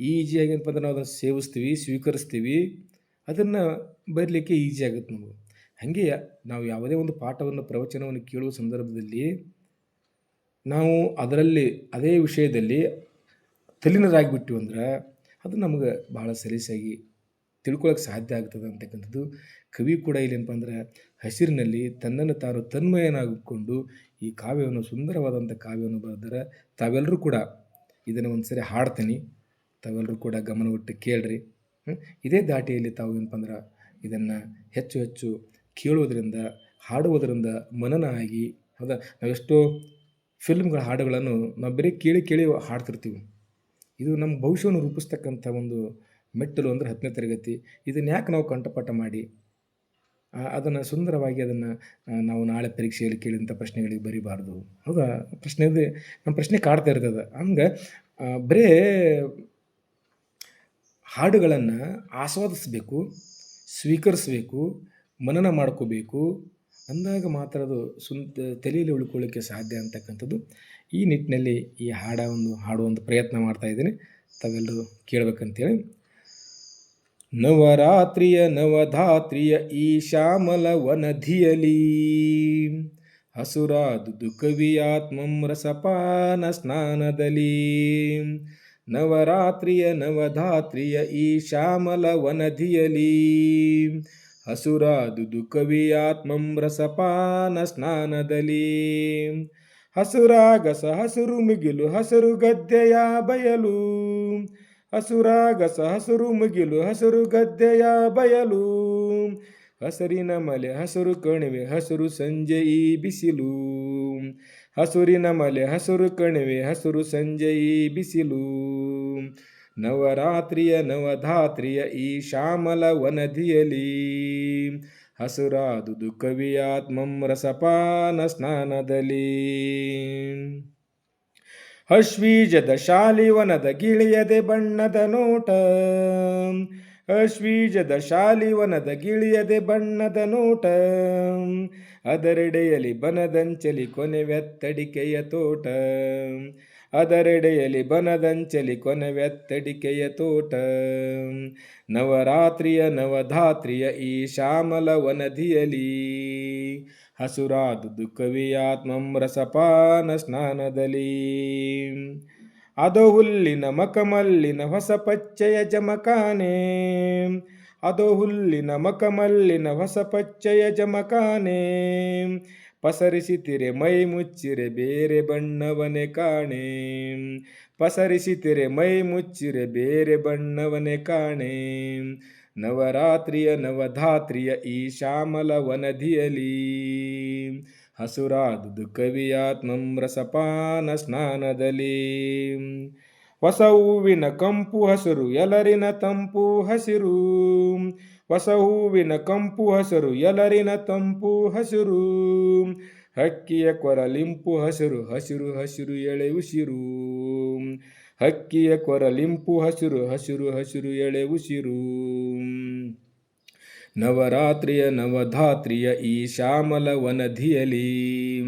ಈಜಿಯಾಗಿ ಏನಪ್ಪ ಅಂದ್ರೆ ನಾವು ಅದನ್ನು ಸೇವಿಸ್ತೀವಿ, ಸ್ವೀಕರಿಸ್ತೀವಿ. ಅದನ್ನು ಬರಲಿಕ್ಕೆ ಈಜಿ ಆಗುತ್ತೆ ನಮಗೆ. ಹಾಗೆ ನಾವು ಯಾವುದೇ ಒಂದು ಪಾಠವನ್ನು, ಪ್ರವಚನವನ್ನು ಕೇಳುವ ಸಂದರ್ಭದಲ್ಲಿ ನಾವು ಅದರಲ್ಲಿ, ಅದೇ ವಿಷಯದಲ್ಲಿ ತಲ್ಲಿನರಾಗಿಬಿಟ್ಟಿವಿ ಅಂದ್ರೆ ಅದು ನಮಗೆ ಬಹಳ ಸಲೀಸಾಗಿ ತಿಳ್ಕೊಳಕ್ಕೆ ಸಾಧ್ಯ ಆಗ್ತದೆ ಅಂತಕ್ಕಂಥದ್ದು. ಕವಿ ಕೂಡ ಇಲ್ಲೇನಪ್ಪ ಅಂದ್ರೆ ಹಸಿರಿನಲ್ಲಿ ತನ್ನನ್ನು ತಾನು ತನ್ಮಯನಾಗಿಕೊಂಡು ಈ ಕಾವ್ಯವನ್ನು, ಸುಂದರವಾದಂಥ ಕಾವ್ಯವನ್ನು ಬರೆದರೆ ತಾವೆಲ್ಲರೂ ಕೂಡ ಇದನ್ನು ಒಂದು ಸರಿ ಹಾಡ್ತೀನಿ. ತಾವೆಲ್ಲರೂ ಕೂಡ ಗಮನವಿಟ್ಟು ಕೇಳ್ರಿ? ಇದೇ ದಾಟಿಯಲ್ಲಿ ತಾವು ಏನಪ್ಪ ಅಂದ್ರೆ ಇದನ್ನು ಹೆಚ್ಚು ಹೆಚ್ಚು ಕೇಳುವುದರಿಂದ, ಹಾಡುವುದರಿಂದ ಮನನ ಆಗಿ ಹೌದಾ? ನಾವೆಷ್ಟೋ ಫಿಲ್ಮ್ಗಳ ಹಾಡುಗಳನ್ನು ನಾವು ಬರೀ ಕೇಳಿ ಕೇಳಿ ಹಾಡ್ತಿರ್ತೀವಿ. ಇದು ನಮ್ಮ ಭವಿಷ್ಯವನ್ನು ರೂಪಿಸ್ತಕ್ಕಂಥ ಒಂದು ಮೆಟ್ಟಲು ಅಂದರೆ ಹತ್ತನೇ ತರಗತಿ. ಇದನ್ನು ಯಾಕೆ ನಾವು ಕಂಠಪಾಠ ಮಾಡಿ? ಅದನ್ನು ಸುಂದರವಾಗಿ ಅದನ್ನು ನಾವು ನಾಳೆ ಪರೀಕ್ಷೆಯಲ್ಲಿ ಕೇಳಿದಂಥ ಪ್ರಶ್ನೆಗಳಿಗೆ ಬರೀಬಾರ್ದು. ಹೌದಾ? ಪ್ರಶ್ನೆ ನಮ್ಮ ಪ್ರಶ್ನೆ ಕಾಡ್ತಾ ಇರ್ತದೆ. ಹಂಗೆ ಬರೇ ಹಾಡುಗಳನ್ನು ಆಸ್ವಾದಿಸಬೇಕು, ಸ್ವೀಕರಿಸಬೇಕು ಮನನ ಮಾಡ್ಕೋಬೇಕು. ಅಂದಾಗ ಮಾತ್ರ ಅದು ಸುನ್, ತಲೆಯಲ್ಲಿ ಉಳ್ಕೊಳ್ಳಿಕ್ಕೆ ಸಾಧ್ಯ ಅಂತಕ್ಕಂಥದ್ದು. ಈ ನಿಟ್ಟಿನಲ್ಲಿ ಈ ಹಾಡ ಒಂದು ಹಾಡುವಂಥ ಪ್ರಯತ್ನ ಮಾಡ್ತಾ ಇದ್ದೀನಿ. ತಾವೆಲ್ಲರೂ ಕೇಳಬೇಕಂತೇಳಿ. ನವರಾತ್ರಿಯ ನವಧಾತ್ರಿಯ ಈ ಶ್ಯಾಮಲ ವನಧಿಯಲಿ ಹಸುರಾದುದು ಕವಿಯಾತ್ಮಂ ರಸಪಾನ ಸ್ನಾನದಲ್ಲಿ, ನವರಾತ್ರಿಯ ನವಧಾತ್ರಿಯ ಈ ಶ್ಯಾಮಲ ವನಧಿಯಲಿ ಹಸುರಾದುದು ಕವಿಯಾತ್ಮಂ ರಸಪಾನ ಸ್ನಾನದಲ್ಲಿ. ಹಸುರಾಗಸ ಹಸುರು ಮುಗಿಲು, ಹಸುರು ಗದ್ದೆಯ ಬಯಲು. ಹಸುರಾಗಸ ಹಸುರು ಮುಗಿಲು, ಹಸುರು ಗದ್ದೆಯ ಬಯಲು. ಹಸರಿನ ಮಲೆ, ಹಸುರು ಕಣಿವೆ, ಹಸುರು ಸಂಜೆ ಈ ಬಿಸಿಲು. ಹಸುರಿನ ಮಲೆ, ಹಸುರು ಕಣಿವೆ, ಹಸುರು ಸಂಜೆ ಈ ಬಿಸಿಲು. ನವರಾತ್ರಿಯ ನವಧಾತ್ರಿಯ ಈ ಶ್ಯಾಮಲ ವನದಿಯಲಿ. ಹಸುರಾದುದು ಕವಿಯಾತ್ಮಂ ರಸಪಾನ ಸ್ನಾನದಲ್ಲಿ. ಅಶ್ವೀಜದ ಶಾಲಿವನದ ಗಿಳಿಯದೆ ಬಣ್ಣದ ನೋಟ. ಅಶ್ವೀಜದ ಶಾಲಿವನದ ಗಿಳಿಯದೆ ಬಣ್ಣದ ನೋಟ. ಅದರೆಡೆಯಲಿ ಬನದಂಚಲಿ ಕೊನೆವೆತ್ತಡಿಕೆಯ ತೋಟ. ಅದರೆಡೆಯಲಿ ಬನದಂಚಲಿ ಕೊನೆವೆತ್ತಡಿಕೆಯ ತೋಟ. ನವರಾತ್ರಿಯ ನವಧಾತ್ರಿಯ ಈ ಶ್ಯಾಮಲ ಹಸುರಾದು ಹಸುರಾದುದು ಕವಿಯಾತ್ಮಂ ರಸಪಾನ ಸ್ನಾನದಲ್ಲಿ. ಅದೋ ಹುಲ್ಲಿನ ಮಕಮಲ್ಲಿನ ಹೊಸ ಪಚ್ಚೆಯ ಜಮಕಾನೆ ಅದೋ ಹುಲ್ಲಿನ ಮಕಮಲ್ಲಿನ ಹೊಸ ಪಚ್ಚೆಯ ಜಮಕಾನೆ ಪಸರಿಸಿತಿರೆ ಮೈ ಮುಚ್ಚಿರೆ ಬೇರೆ ಬಣ್ಣವನೆ ಕಾಣೆ. ಪಸರಿಸಿತಿರೆ ಮೈ ಮುಚ್ಚಿರೆ ಬೇರೆ ಬಣ್ಣವನೆ ಕಾಣೆ. ನವರಾತ್ರಿಯ ನವಧಾತ್ರಿಯ ಈ ಶ್ಯಾಮಲ ವನಧಿಯಲಿ ಹಸುರಾದುದು ಕವಿಯಾತ್ಮಂ ರಸಪಾನ ಸ್ನಾನದಲ್ಲಿ. ಹೊಸ ಹೂವಿನ ಕಂಪು ಹಸಿರು, ಎಲರಿನ ತಂಪು ಹಸಿರು. ಹೊಸ ಹೂವಿನ ಕಂಪು ಹಸರು ಎಲರಿನ ತಂಪು ಹಸಿರು. ಹಕ್ಕಿಯ ಕೊರಲಿಂಪು ಹಸಿರು ಹಸಿರು ಹಸಿರು ಎಳೆ ಉಸಿರು. ಹಕ್ಕಿಯ ಕೊರಲಿಂಪು ಹಸಿರು ಹಸಿರು ಹಸಿರು ಎಳೆ ಉಸಿರು. ನವರಾತ್ರಿಯ ನವಧಾತ್ರಿಯ ಈ ಶ್ಯಾಮಲ ವನಧಿಯಲಿ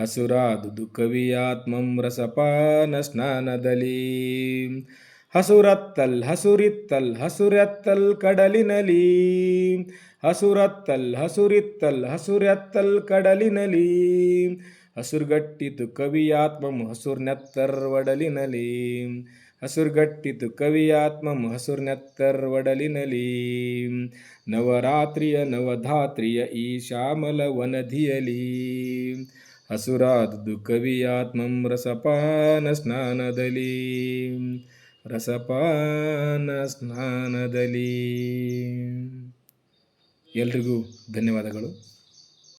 ಹಸುರಾದುದು ಕವಿಯಾತ್ಮಂ ರಸಪಾನ ಸ್ನಾನದಲ್ಲಿ ಹಸುರತ್ತಲ್ ಹಸುರಿತ್ತಲ್ ಹಸುರತ್ತಲ್ ಕಡಲಿನಲಿ. ಹಸುರತ್ತಲ್ ಹಸುರಿತ್ತಲ್ ಹಸುರತ್ತಲ್ ಕಡಲಿನಲಿ. ಹಸುರ್ಗಟ್ಟಿತು ಕವಿಯಾತ್ಮಂ ಹಸುರ್ನೆತ್ತರ್ ಒಡಲಿನಲಿ. ಹಸುರ್ಗಟ್ಟಿತು ಕವಿಯಾತ್ಮಂ ಹಸುರ್ನೆತ್ತರ್ ಒಡಲಿನಲಿ. ನವರಾತ್ರಿಯ ನವಧಾತ್ರಿಯ ಈ ಶ್ಯಾಮಲ ವನಧಿಯಲಿ. ಹಸುರಾದುದು ಕವಿಯಾತ್ಮಂ ರಸಪಾನ ಸ್ನಾನದಲ್ಲಿ ರಸಪಾನ ಸ್ನಾನದಲ್ಲಿ. ಎಲ್ರಿಗೂ ಧನ್ಯವಾದಗಳು.